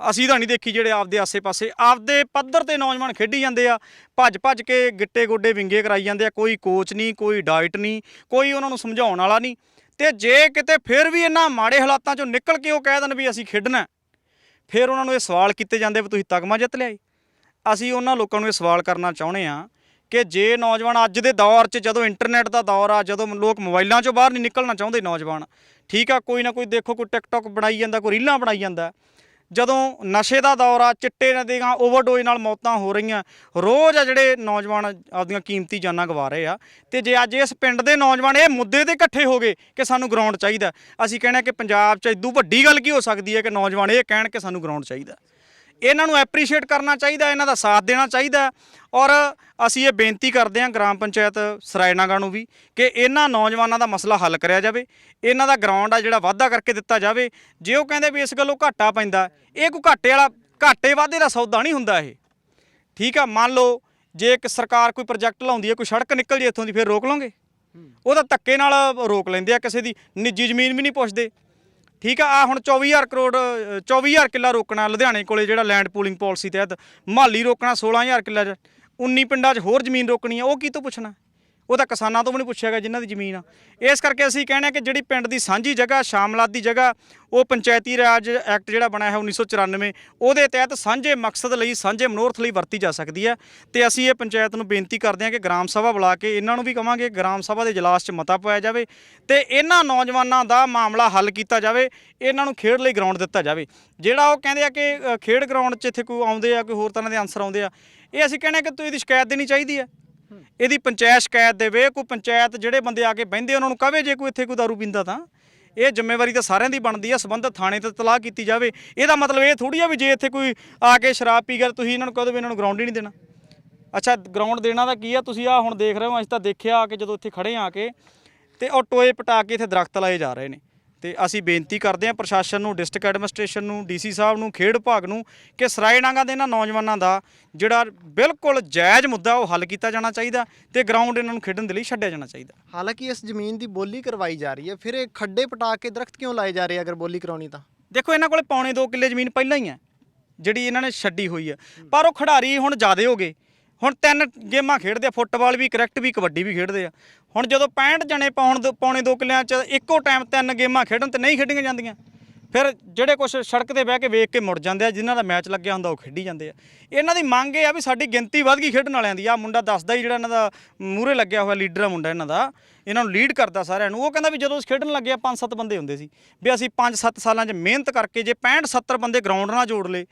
ਅਸੀਂ ਤਾਂ ਨਹੀਂ ਦੇਖੀ ਜਿਹੜੇ ਆਪਦੇ ਆਸੇ-ਪਾਸੇ, ਆਪਦੇ ਪੱਧਰ ਤੇ ਨੌਜਵਾਨ ਖੇਡੀ ਜਾਂਦੇ ਆ ਭੱਜ ਭੱਜ ਕੇ ਗਿੱਟੇ ਗੋਡੇ ਵਿੰਗੇ ਕਰਾਈ ਜਾਂਦੇ ਆ, ਕੋਈ ਕੋਚ ਨਹੀਂ, ਕੋਈ ਡਾਈਟ ਨਹੀਂ, ਕੋਈ ਉਹਨਾਂ ਨੂੰ ਸਮਝਾਉਣ ਵਾਲਾ ਨਹੀਂ। ਤੇ ਜੇ ਕਿਤੇ ਫਿਰ ਵੀ ਇਹਨਾਂ ਮਾੜੇ ਹਾਲਾਤਾਂ ਚੋਂ ਨਿਕਲ ਕੇ ਉਹ ਕਹਿ ਦੇਣ ਵੀ ਅਸੀਂ ਖੇਡਣਾ ਫਿਰ ਉਹਨਾਂ ਨੂੰ ਇਹ ਸਵਾਲ ਕੀਤੇ ਜਾਂਦੇ ਵੀ ਤੁਸੀਂ ਤਗਮਾ ਜਿੱਤ ਲਿਆਏ ਅਸੀਂ ਉਹਨਾਂ ਲੋਕਾਂ ਨੂੰ ਇਹ ਸਵਾਲ ਕਰਨਾ ਚਾਹੁੰਦੇ ਆ ਕਿ ਜੇ ਨੌਜਵਾਨ ਅੱਜ ਦੇ ਦੌਰ 'ਚ ਜਦੋਂ ਇੰਟਰਨੈਟ ਦਾ ਦੌਰ ਆ, ਜਦੋਂ ਲੋਕ ਮੋਬਾਈਲਾਂ 'ਚੋਂ ਬਾਹਰ ਨਹੀਂ ਨਿਕਲਣਾ ਚਾਹੁੰਦੇ ਨੌਜਵਾਨ, ਠੀਕ ਆ, ਕੋਈ ਨਾ ਕੋਈ ਦੇਖੋ, ਕੋਈ ਟਿਕਟੌਕ ਬਣਾਈ ਜਾਂਦਾ, ਕੋਈ ਰੀਲਾਂ ਬਣਾਈ ਜਾਂਦਾ ਜਦੋਂ ਨਸ਼ੇ ਦਾ ਦੌਰ ਆ, ਚਿੱਟੇ ਨਦੀਆਂ ਓਵਰਡੋਜ਼ ਨਾਲ ਮੌਤਾਂ ਹੋ ਰਹੀਆਂ, ਰੋਜ਼ ਆ ਜਿਹੜੇ ਨੌਜਵਾਨ ਆਪਦੀਆਂ ਕੀਮਤੀ ਜਾਨਾਂ ਗਵਾ ਰਹੇ ਆ। ਤੇ ਜੇ ਅੱਜ ਇਸ ਪਿੰਡ ਦੇ ਨੌਜਵਾਨ ਇਹ ਮੁੱਦੇ ਤੇ ਇਕੱਠੇ ਹੋ ਗਏ ਕਿ ਸਾਨੂੰ ਗਰਾਊਂਡ ਚਾਹੀਦਾ, ਅਸੀਂ ਕਹਿਣਾ ਕਿ ਪੰਜਾਬ 'ਚ ਇਦੋਂ ਵੱਡੀ ਗੱਲ ਕੀ ਹੋ ਸਕਦੀ ਹੈ ਕਿ ਨੌਜਵਾਨ ਇਹ ਕਹਿਣ ਕਿ ਸਾਨੂੰ ਗਰਾਊਂਡ ਚਾਹੀਦਾ। ਇਹਨਾਂ ਨੂੰ ਐਪਰੀਸ਼ੀਏਟ ਕਰਨਾ ਚਾਹੀਦਾ, ਇਹਨਾਂ ਦਾ ਸਾਥ ਦੇਣਾ ਚਾਹੀਦਾ ਔਰ ਅਸੀਂ ਇਹ ਬੇਨਤੀ ਕਰਦੇ ਹਾਂ ਗ੍ਰਾਮ ਪੰਚਾਇਤ ਸਰਾਇਨਾਗਾ ਨੂੰ ਵੀ ਕਿ ਇਹਨਾਂ ਨੌਜਵਾਨਾਂ ਦਾ ਮਸਲਾ ਹੱਲ ਕਰਿਆ ਜਾਵੇ। ਇਹਨਾਂ ਦਾ ਗਰਾਊਂਡ ਆ ਜਿਹੜਾ ਵਾਧਾ ਕਰਕੇ ਦਿੱਤਾ ਜਾਵੇ। ਜੇ ਉਹ ਕਹਿੰਦੇ ਵੀ ਇਸ ਗੱਲੋਂ ਘਾਟਾ ਪੈਂਦਾ ਇਹ ਕੋਈ ਘਾਟੇ ਵਾਲਾ, ਘਾਟੇ ਵਾਧੇ ਦਾ ਸੌਦਾ ਨਹੀਂ ਹੁੰਦਾ ਇਹ। ਠੀਕ ਆ, ਮੰਨ ਲਓ ਜੇ ਇੱਕ ਸਰਕਾਰ ਕੋਈ ਪ੍ਰੋਜੈਕਟ ਲਾਉਂਦੀ ਹੈ, ਕੋਈ ਸੜਕ ਨਿਕਲ ਜੇ ਇੱਥੋਂ ਦੀ, ਫਿਰ ਰੋਕ ਲਓਗੇ? ਉਹ ਤਾਂ ਧੱਕੇ ਨਾਲ ਰੋਕ ਲੈਂਦੇ ਆ ਕਿਸੇ ਦੀ, ਨਿੱਜੀ ਜ਼ਮੀਨ ਵੀ ਨਹੀਂ ਪੁੱਛਦੇ। ਠੀਕ ਆ ਆ ਹੁਣ 24000 ਕਰੋੜ ਅ, 24000 ਕਿੱਲਾ ਰੋਕਣਾ ਲੁਧਿਆਣੇ ਕੋਲੇ ਜਿਹੜਾ ਲੈਂਡ ਪੂਲਿੰਗ ਪਾਲਿਸੀ ਤਹਿਤ। ਮਾਲੀ ਰੋਕਣਾ 16000 ਕਿੱਲਾ 'ਚ 19 ਪਿੰਡਾਂ 'ਚ ਹੋਰ ਜ਼ਮੀਨ ਰੋਕਣੀ ਆ ਉਹ ਕੀ ਤੋਂ ਪੁੱਛਣਾ? ਉਹ ਤਾਂ ਕਿਸਾਨਾਂ ਤੋਂ ਵੀ ਨਹੀਂ ਪੁੱਛਿਆ ਗਿਆ, ਜਿਨ੍ਹਾਂ ਦੀ ਜ਼ਮੀਨ ਆ। ਇਸ ਕਰਕੇ ਅਸੀਂ ਕਹਿੰਦੇ ਆ ਕਿ ਜਿਹੜੀ ਪਿੰਡ ਦੀ ਸਾਂਝੀ ਜਗ੍ਹਾ, ਸ਼ਾਮਲਾਤ ਦੀ ਜਗ੍ਹਾ, ਉਹ ਪੰਚਾਇਤੀ ਰਾਜ ਐਕਟ ਜਿਹੜਾ ਬਣਿਆ ਹੈ 1994 ਉਹਦੇ ਤਹਿਤ ਸਾਂਝੇ ਮਕਸਦ ਲਈ, ਸਾਂਝੇ ਮਨੋਰਥ ਲਈ ਵਰਤੀ ਜਾ ਸਕਦੀ ਹੈ। ਤੇ ਅਸੀਂ ਇਹ ਪੰਚਾਇਤ ਨੂੰ ਬੇਨਤੀ ਕਰਦੇ ਹਾਂ ਕਿ ਗ੍ਰਾਮ ਸਭਾ ਬੁਲਾ ਕੇ ਇਹਨਾਂ ਨੂੰ ਵੀ ਕਵਾਂਗੇ, ਗ੍ਰਾਮ ਸਭਾ ਦੇ ਇਜਲਾਸ 'ਚ ਮਤਾ ਪਾਇਆ ਜਾਵੇ ਤੇ ਇਹਨਾਂ ਨੌਜਵਾਨਾਂ ਦਾ ਮਾਮਲਾ ਹੱਲ ਕੀਤਾ ਜਾਵੇ, ਇਹਨਾਂ ਨੂੰ ਖੇਡ ਲਈ ਗਰਾਊਂਡ ਦਿੱਤਾ ਜਾਵੇ। ਜਿਹੜਾ ਉਹ ਕਹਿੰਦੇ ਆ ਕਿ ਖੇਡ ਗਰਾਊਂਡ 'ਚ ਇੱਥੇ ਕੋਈ ਆਉਂਦੇ ਆ, ਕੋਈ ਹੋਰ ਤਰ੍ਹਾਂ ਦੇ ਆਨਸਰ ਆਉਂਦੇ ਆ, ਇਹ ਅਸੀਂ ਕਹਿੰਦੇ ਆ ਕਿ ਤੁਸੀਂ ਇਹਦੀ ਸ਼ਿਕਾਇਤ ਦੇਣੀ ਚਾਹੀਦੀ ਹੈ। ਇਹਦੀ ਪੰਚਾਇਤ ਸ਼ਿਕਾਇਤ ਦੇਵੇ, ਕੋਈ ਪੰਚਾਇਤ ਜਿਹੜੇ ਬੰਦੇ ਆ ਕੇ ਬਹਿੰਦੇ ਉਹਨਾਂ ਨੂੰ ਕਹੇ ਜੇ ਕੋਈ ਇੱਥੇ ਕੋਈ ਦਾਰੂ ਪੀਂਦਾ ਤਾਂ। ਇਹ ਜ਼ਿੰਮੇਵਾਰੀ ਤਾਂ ਸਾਰਿਆਂ ਦੀ ਬਣਦੀ ਆ, ਸੰਬੰਧਿਤ ਥਾਣੇ ਤੇ ਤਲਾਹ ਕੀਤੀ ਜਾਵੇ। ਇਹਦਾ ਮਤਲਬ ਇਹ ਥੋੜੀ ਆ ਵੀ ਜੇ ਇੱਥੇ ਕੋਈ ਆ ਕੇ ਸ਼ਰਾਬ ਪੀ ਗਿਆ, ਤੁਸੀਂ ਇਹਨਾਂ ਨੂੰ ਕਹੋ ਵੀ ਇਹਨਾਂ ਨੂੰ ਗਰਾਊਂਡ ਹੀ ਨਹੀਂ ਦੇਣਾ। ਅੱਛਾ ਗਰਾਊਂਡ ਦੇਣਾ ਦਾ ਕੀ ਆ? ਤੁਸੀਂ ਆ ਹੁਣ ਦੇਖ ਰਹੇ ਹੋ, ਅਸੀਂ ਤਾਂ ਦੇਖਿਆ ਆ ਕੇ ਜਦੋਂ ਇੱਥੇ ਖੜੇ ਆ ਕੇ, ਤੇ ਉਹ ਟੋਏ ਪਟਾ ਕੇ ਇੱਥੇ ਦਰਖਤ ਲਾਏ ਜਾ ਰਹੇ ਨੇ। ਤੇ ਅਸੀਂ ਬੇਨਤੀ ਕਰਦੇ ਹਾਂ ਪ੍ਰਸ਼ਾਸਨ ਨੂੰ ਡਿਸਟ੍ਰਿਕਟ ਐਡਮਿਨਿਸਟ੍ਰੇਸ਼ਨ ਨੂੰ ਡੀਸੀ ਸਾਹਿਬ ਨੂੰ ਖੇਡ ਵਿਭਾਗ ਨੂੰ ਕਿ ਸਰਾਇਣਾਗਾ ਦੇ ਇਹਨਾਂ ਨੌਜਵਾਨਾਂ ਦਾ ਜਿਹੜਾ ਬਿਲਕੁਲ ਜਾਇਜ਼ ਮੁੱਦਾ ਉਹ ਹੱਲ ਕੀਤਾ ਜਾਣਾ ਚਾਹੀਦਾ ਤੇ ਗਰਾਊਂਡ ਇਹਨਾਂ ਨੂੰ ਖੇਡਣ ਦੇ ਲਈ ਛੱਡਿਆ ਜਾਣਾ ਚਾਹੀਦਾ। ਹਾਲਾਂਕਿ ਇਸ ਜ਼ਮੀਨ ਦੀ ਬੋਲੀ ਕਰਵਾਈ ਜਾ ਰਹੀ ਹੈ। ਫਿਰ ਇਹ ਖੱਡੇ ਪਟਾ ਕੇ ਦਰਖਤ ਕਿਉਂ ਲਾਏ ਜਾ ਰਹੇ ਆ ਅਗਰ ਬੋਲੀ ਕਰਾਉਣੀ ਤਾਂ? ਦੇਖੋ ਇਹਨਾਂ ਕੋਲੇ ਪੌਣੇ 2 ਕਿੱਲੇ ਜ਼ਮੀਨ ਪਹਿਲਾਂ ਹੀ ਹੈ ਜਿਹੜੀ ਇਹਨਾਂ ਨੇ ਛੱਡੀ ਹੋਈ ਹੈ। ਪਰ ਉਹ ਖਿਡਾਰੀ ਹੁਣ ਜ਼ਿਆਦੇ ਹੋ ਗਏ। ਹੁਣ ਤਿੰਨ ਗੇਮਾਂ ਖੇਡਦੇ ਆ ਫੁੱਟਬਾਲ ਵੀ ਕ੍ਰਿਕਟ ਵੀ ਕਬੱਡੀ ਵੀ ਖੇਡਦੇ ਆ। ਹੁਣ ਜਦੋਂ 65 ਜਣੇ ਪਾਉਣ ਦੋ- ਪੌਣੇ 2 ਕਿੱਲਿਆਂ 'ਚ ਇੱਕੋ ਟਾਈਮ ਤਿੰਨ ਗੇਮਾਂ ਖੇਡਣ ਤੇ ਨਹੀਂ ਖੇਡੀਆਂ ਜਾਂਦੀਆਂ। ਫਿਰ ਜਿਹੜੇ ਕੁਝ ਸੜਕ ਤੇ ਬਹਿ ਕੇ ਵੇਖ ਕੇ ਮੁੜ ਜਾਂਦੇ ਆ, ਜਿਨ੍ਹਾਂ ਦਾ ਮੈਚ ਲੱਗਿਆ ਹੁੰਦਾ ਉਹ ਖੇਡੀ ਜਾਂਦੇ ਆ। ਇਹਨਾਂ ਦੀ ਮੰਗ ਇਹ ਆ ਵੀ ਸਾਡੀ ਗਿਣਤੀ ਵੱਧ ਗਈ ਖੇਡਣ ਵਾਲਿਆਂ ਦੀ। ਆ ਮੁੰਡਾ ਦੱਸਦਾ ਹੀ ਜਿਹੜਾ ਇਹਨਾਂ ਦਾ ਮੂਹਰੇ ਲੱਗਿਆ ਹੋਇਆ ਲੀਡਰ ਆ ਮੁੰਡਾ ਇਹਨਾਂ ਦਾ। ਇਹਨਾਂ ਨੂੰ ਲੀਡ ਕਰਦਾ ਸਾਰਿਆਂ ਨੂੰ। ਉਹ ਕਹਿੰਦਾ ਵੀ ਜਦੋਂ ਅਸੀਂ ਖੇਡਣ ਲੱਗੇ ਆ 5-7 ਬੰਦੇ ਹੁੰਦੇ ਸੀ। ਵੀ ਅਸੀਂ 5-7 ਸਾਲਾਂ 'ਚ ਮਿਹਨਤ ਕਰਕੇ ਜੇ 65-70 ਬੰਦੇ ਗਰਾਊਂਡ ਨਾਲ ਜੋੜ ਲਏ,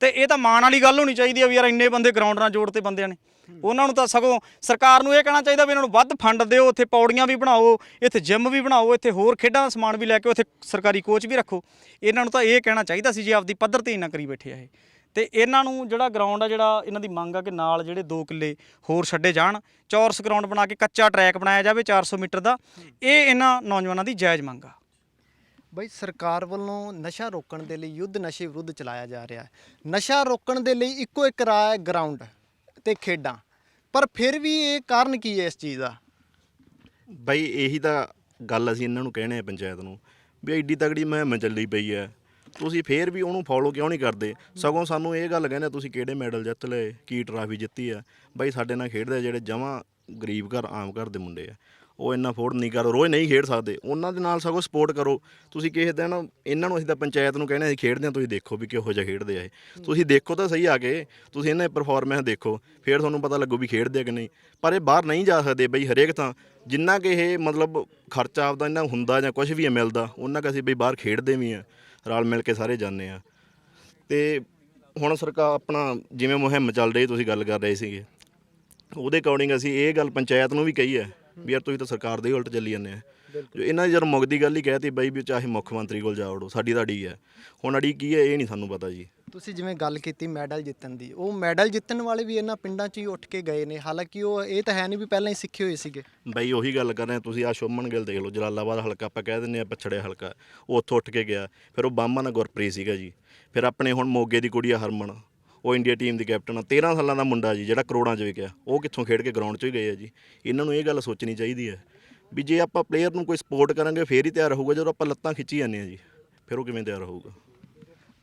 ਤੇ ਇਹ ਤਾਂ ਮਾਣ ਵਾਲੀ ਗੱਲ ਹੋਣੀ ਚਾਹੀਦੀ ਆ ਵੀ ਯਾਰ ਇੰਨੇ ਬੰਦੇ ਗਰਾਊਂਡ ਨਾਲ ਜੋੜਤੇ ਬੰਦਿਆਂ ਨੇ। ਉਹਨਾਂ ਨੂੰ ਤਾਂ ਸਗੋਂ ਸਰਕਾਰ ਨੂੰ ਇਹ ਕਹਿਣਾ ਚਾਹੀਦਾ ਵੀ ਇਹਨਾਂ ਨੂੰ ਵੱਧ ਫੰਡ ਦਿਓ, ਉੱਥੇ ਪੌੜੀਆਂ ਵੀ ਬਣਾਓ, ਇੱਥੇ ਜਿਮ ਵੀ ਬਣਾਓ, ਇੱਥੇ ਹੋਰ ਖੇਡਾਂ ਦਾ ਸਮਾਨ ਵੀ ਲੈ ਕੇ ਉੱਥੇ ਸਰਕਾਰੀ ਕੋਚ ਵੀ ਰੱਖੋ। ਇਹਨਾਂ ਨੂੰ ਤਾਂ ਇਹ ਕਹਿਣਾ ਚਾਹੀਦਾ ਸੀ ਜੇ ਆਪਦੀ ਪੱਧਰ ਤੇ ਹੀ ਨਾ ਕਰੀ ਬੈਠੇ ਆ ਇਹ। ਤੇ ਇਹਨਾਂ ਨੂੰ ਜਿਹੜਾ ਗਰਾਊਂਡ ਆ, ਜਿਹੜਾ ਇਹਨਾਂ ਦੀ ਮੰਗ ਆ ਕਿ ਨਾਲ ਜਿਹੜੇ 2 ਕਿੱਲੇ ਹੋਰ ਛੱਡੇ ਜਾਣ, ਚੌਰਸ ਗਰਾਊਂਡ ਬਣਾ ਕੇ ਕੱਚਾ ਟਰੈਕ ਬਣਾਇਆ ਜਾਵੇ 400 ਮੀਟਰ ਦਾ, ਇਹ ਇਹਨਾਂ ਨੌਜਵਾਨਾਂ ਦੀ ਜਾਇਜ਼ ਮੰਗ ਆ। ਬਈ ਸਰਕਾਰ ਵੱਲੋਂ ਨਸ਼ਾ ਰੋਕਣ ਦੇ ਲਈ ਯੁੱਧ ਨਸ਼ੇ ਵਿਰੁੱਧ ਚਲਾਇਆ ਜਾ ਰਿਹਾ ਹੈ। ਨਸ਼ਾ ਰੋਕਣ ਦੇ ਲਈ ਇੱਕੋ ਇੱਕ ਰਾਹ ਹੈ ਗਰਾਊਂਡ ਤੇ ਖੇਡਾਂ। ਪਰ ਫਿਰ ਵੀ ਇਹ ਕਾਰਨ ਕੀ ਹੈ ਇਸ ਚੀਜ਼ ਦਾ? ਬਈ ਇਹੀ ਤਾਂ ਗੱਲ ਅਸੀਂ ਇਹਨਾਂ ਨੂੰ ਕਹਿਣੇ ਆ ਪੰਚਾਇਤ ਨੂੰ, ਵੀ ਐਡੀ ਤਗੜੀ ਮੁਹਿੰਮ ਚੱਲੀ ਪਈ ਹੈ। ਤੁਸੀਂ ਫੇਰ ਵੀ ਉਹਨੂੰ ਫੋਲੋ ਕਿਉਂ ਨਹੀਂ ਕਰਦੇ? ਸਗੋਂ ਸਾਨੂੰ ਇਹ ਗੱਲ ਕਹਿੰਦੇ ਤੁਸੀਂ ਕਿਹੜੇ ਮੈਡਲ ਜਿੱਤ ਲਏ, ਕੀ ਟਰਾਫੀ ਜਿੱਤੀ ਆ ਬਈ ਸਾਡੇ ਨਾਲ ਖੇਡਦੇ ਜਿਹੜੇ ਜਮਾਂ ਗਰੀਬ ਘਰ, ਆਮ ਘਰ ਦੇ ਮੁੰਡੇ ਆ। ਉਹ ਇੰਨਾ ਫੋਰਡ ਨਹੀਂ ਕਰ, ਰੋਜ਼ ਨਹੀਂ ਖੇਡ ਸਕਦੇ। ਉਹਨਾਂ ਦੇ ਨਾਲ ਸਗੋਂ ਸਪੋਰਟ ਕਰੋ। ਤੁਸੀਂ ਕਿਸੇ ਦਿਨ ਇਹਨਾਂ ਨੂੰ ਅਸੀਂ ਤਾਂ ਪੰਚਾਇਤ ਨੂੰ ਕਹਿੰਦੇ ਅਸੀਂ ਖੇਡਦੇ ਹਾਂ, ਤੁਸੀਂ ਦੇਖੋ ਵੀ ਕਿਹੋ ਜਿਹਾ ਖੇਡਦੇ ਆ ਇਹ। ਤੁਸੀਂ ਦੇਖੋ ਤਾਂ ਸਹੀ ਆ ਕੇ, ਤੁਸੀਂ ਇਹਨਾਂ ਦੀ ਪਰਫਾਰਮੈਂਸ ਦੇਖੋ, ਫਿਰ ਤੁਹਾਨੂੰ ਪਤਾ ਲੱਗੂ ਵੀ ਖੇਡਦੇ ਆ ਕਿ ਨਹੀਂ। ਪਰ ਇਹ ਬਾਹਰ ਨਹੀਂ ਜਾ ਸਕਦੇ ਬਈ ਹਰੇਕ ਤਾਂ ਜਿੰਨਾ ਕਿ ਇਹ ਮਤਲਬ ਖਰਚਾ ਆਪਦਾ ਇਹਨਾਂ ਹੁੰਦਾ ਜਾਂ ਕੁਝ ਵੀ ਹੈ ਮਿਲਦਾ, ਉਹਨਾਂ ਕਿ ਅਸੀਂ ਬਈ ਬਾਹਰ ਖੇਡਦੇ ਵੀ ਆ, ਰਲ ਮਿਲ ਕੇ ਸਾਰੇ ਜਾਂਦੇ ਆ। ਤੇ ਹੁਣ ਸਰਕਾਰ ਆਪਣਾ ਜਿਵੇਂ ਮੁਹਿੰਮ ਚੱਲ ਰਹੀ, ਤੁਸੀਂ ਗੱਲ ਕਰ ਰਹੇ ਸੀਗੇ। ਉਹਦੇ ਅਕੋਰਡਿੰਗ ਅਸੀਂ ਇਹ ਗੱਲ ਪੰਚਾਇਤ ਨੂੰ ਵੀ ਕਹੀ ਹੈ। ਵੀ ਯਾਰ ਤੁਸੀਂ ਤਾਂ ਸਰਕਾਰ ਦੇ ਹੀ ਉਲਟ ਚੱਲੀ ਜਾਂਦੇ ਆ। ਜੋ ਇਹਨਾਂ ਦੀ ਜਦ ਮੁੱਕਦੀ ਗੱਲ ਹੀ ਕਹਿਤੀ ਬਈ ਵੀ ਚਾਹੇ ਮੁੱਖ ਮੰਤਰੀ ਕੋਲ ਜਾ ਵੜੋ ਸਾਡੀ ਤਾਂ ਅੜੀ ਹੈ। ਹੁਣ ਅੜੀ ਕੀ ਹੈ ਇਹ ਨਹੀਂ ਸਾਨੂੰ ਪਤਾ ਜੀ। ਤੁਸੀਂ ਜਿਵੇਂ ਗੱਲ ਕੀਤੀ ਮੈਡਲ ਜਿੱਤਣ ਦੀ ਉਹ ਮੈਡਲ ਜਿੱਤਣ ਵਾਲੇ ਵੀ ਇਹਨਾਂ ਪਿੰਡਾਂ 'ਚ ਹੀ ਉੱਠ ਕੇ ਗਏ ਨੇ। ਹਾਲਾਂਕਿ ਉਹ ਇਹ ਤਾਂ ਹੈ ਨਹੀਂ ਵੀ ਪਹਿਲਾਂ ਹੀ ਸਿੱਖੇ ਹੋਏ ਸੀਗੇ। ਬਈ ਉਹੀ ਗੱਲ ਕਰ ਰਹੇ ਤੁਸੀਂ ਆ ਸ਼ੁਭਮਨ ਗਿੱਲ ਦੇਖ ਲਓ ਜਲਾਲਾਬਾਦ ਹਲਕਾ ਆਪਾਂ ਕਹਿ ਦਿੰਦੇ ਆ ਪਛੜਿਆ ਹਲਕਾ। ਉਹ ਉੱਥੋਂ ਉੱਠ ਕੇ ਗਿਆ। ਫਿਰ ਉਹ ਬਾਮਾ ਨਾਲ ਗੁਰਪ੍ਰੀਤ ਸੀਗਾ ਜੀ। ਫਿਰ ਆਪਣੇ ਹੁਣ ਮੋਗੇ ਦੀ ਕੁੜੀ ਆ ਹਰਮਨ। ਉਹ ਇੰਡੀਆ ਟੀਮ ਦੀ ਕੈਪਟਨ ਆ। 13 ਸਾਲਾਂ ਦਾ ਮੁੰਡਾ ਜੀ ਜਿਹੜਾ ਕਰੋੜਾਂ 'ਚ ਵਿਕਿਆ। ਉਹ ਕਿੱਥੋਂ ਖੇਡ ਕੇ ਗਰਾਊਂਡ 'ਚ ਹੀ ਗਏ ਆ ਜੀ। ਇਹਨਾਂ ਨੂੰ ਇਹ ਗੱਲ ਸੋਚਣੀ ਚਾਹੀਦੀ ਹੈ ਵੀ ਜੇ ਆਪਾਂ ਪਲੇਅਰ ਨੂੰ ਕੋਈ ਸਪੋਰਟ ਕਰਾਂਗੇ ਫੇਰ ਹੀ ਤਿਆਰ ਹੋਊਗਾ ਜਦੋਂ ਆਪਾਂ ਲੱਤਾਂ ਖਿੱਚੀ ਜਾਂਦੇ ਆ ਜੀ। ਫਿਰ ਉਹ ਕਿਵੇਂ ਤਿਆਰ ਹੋਊਗਾ?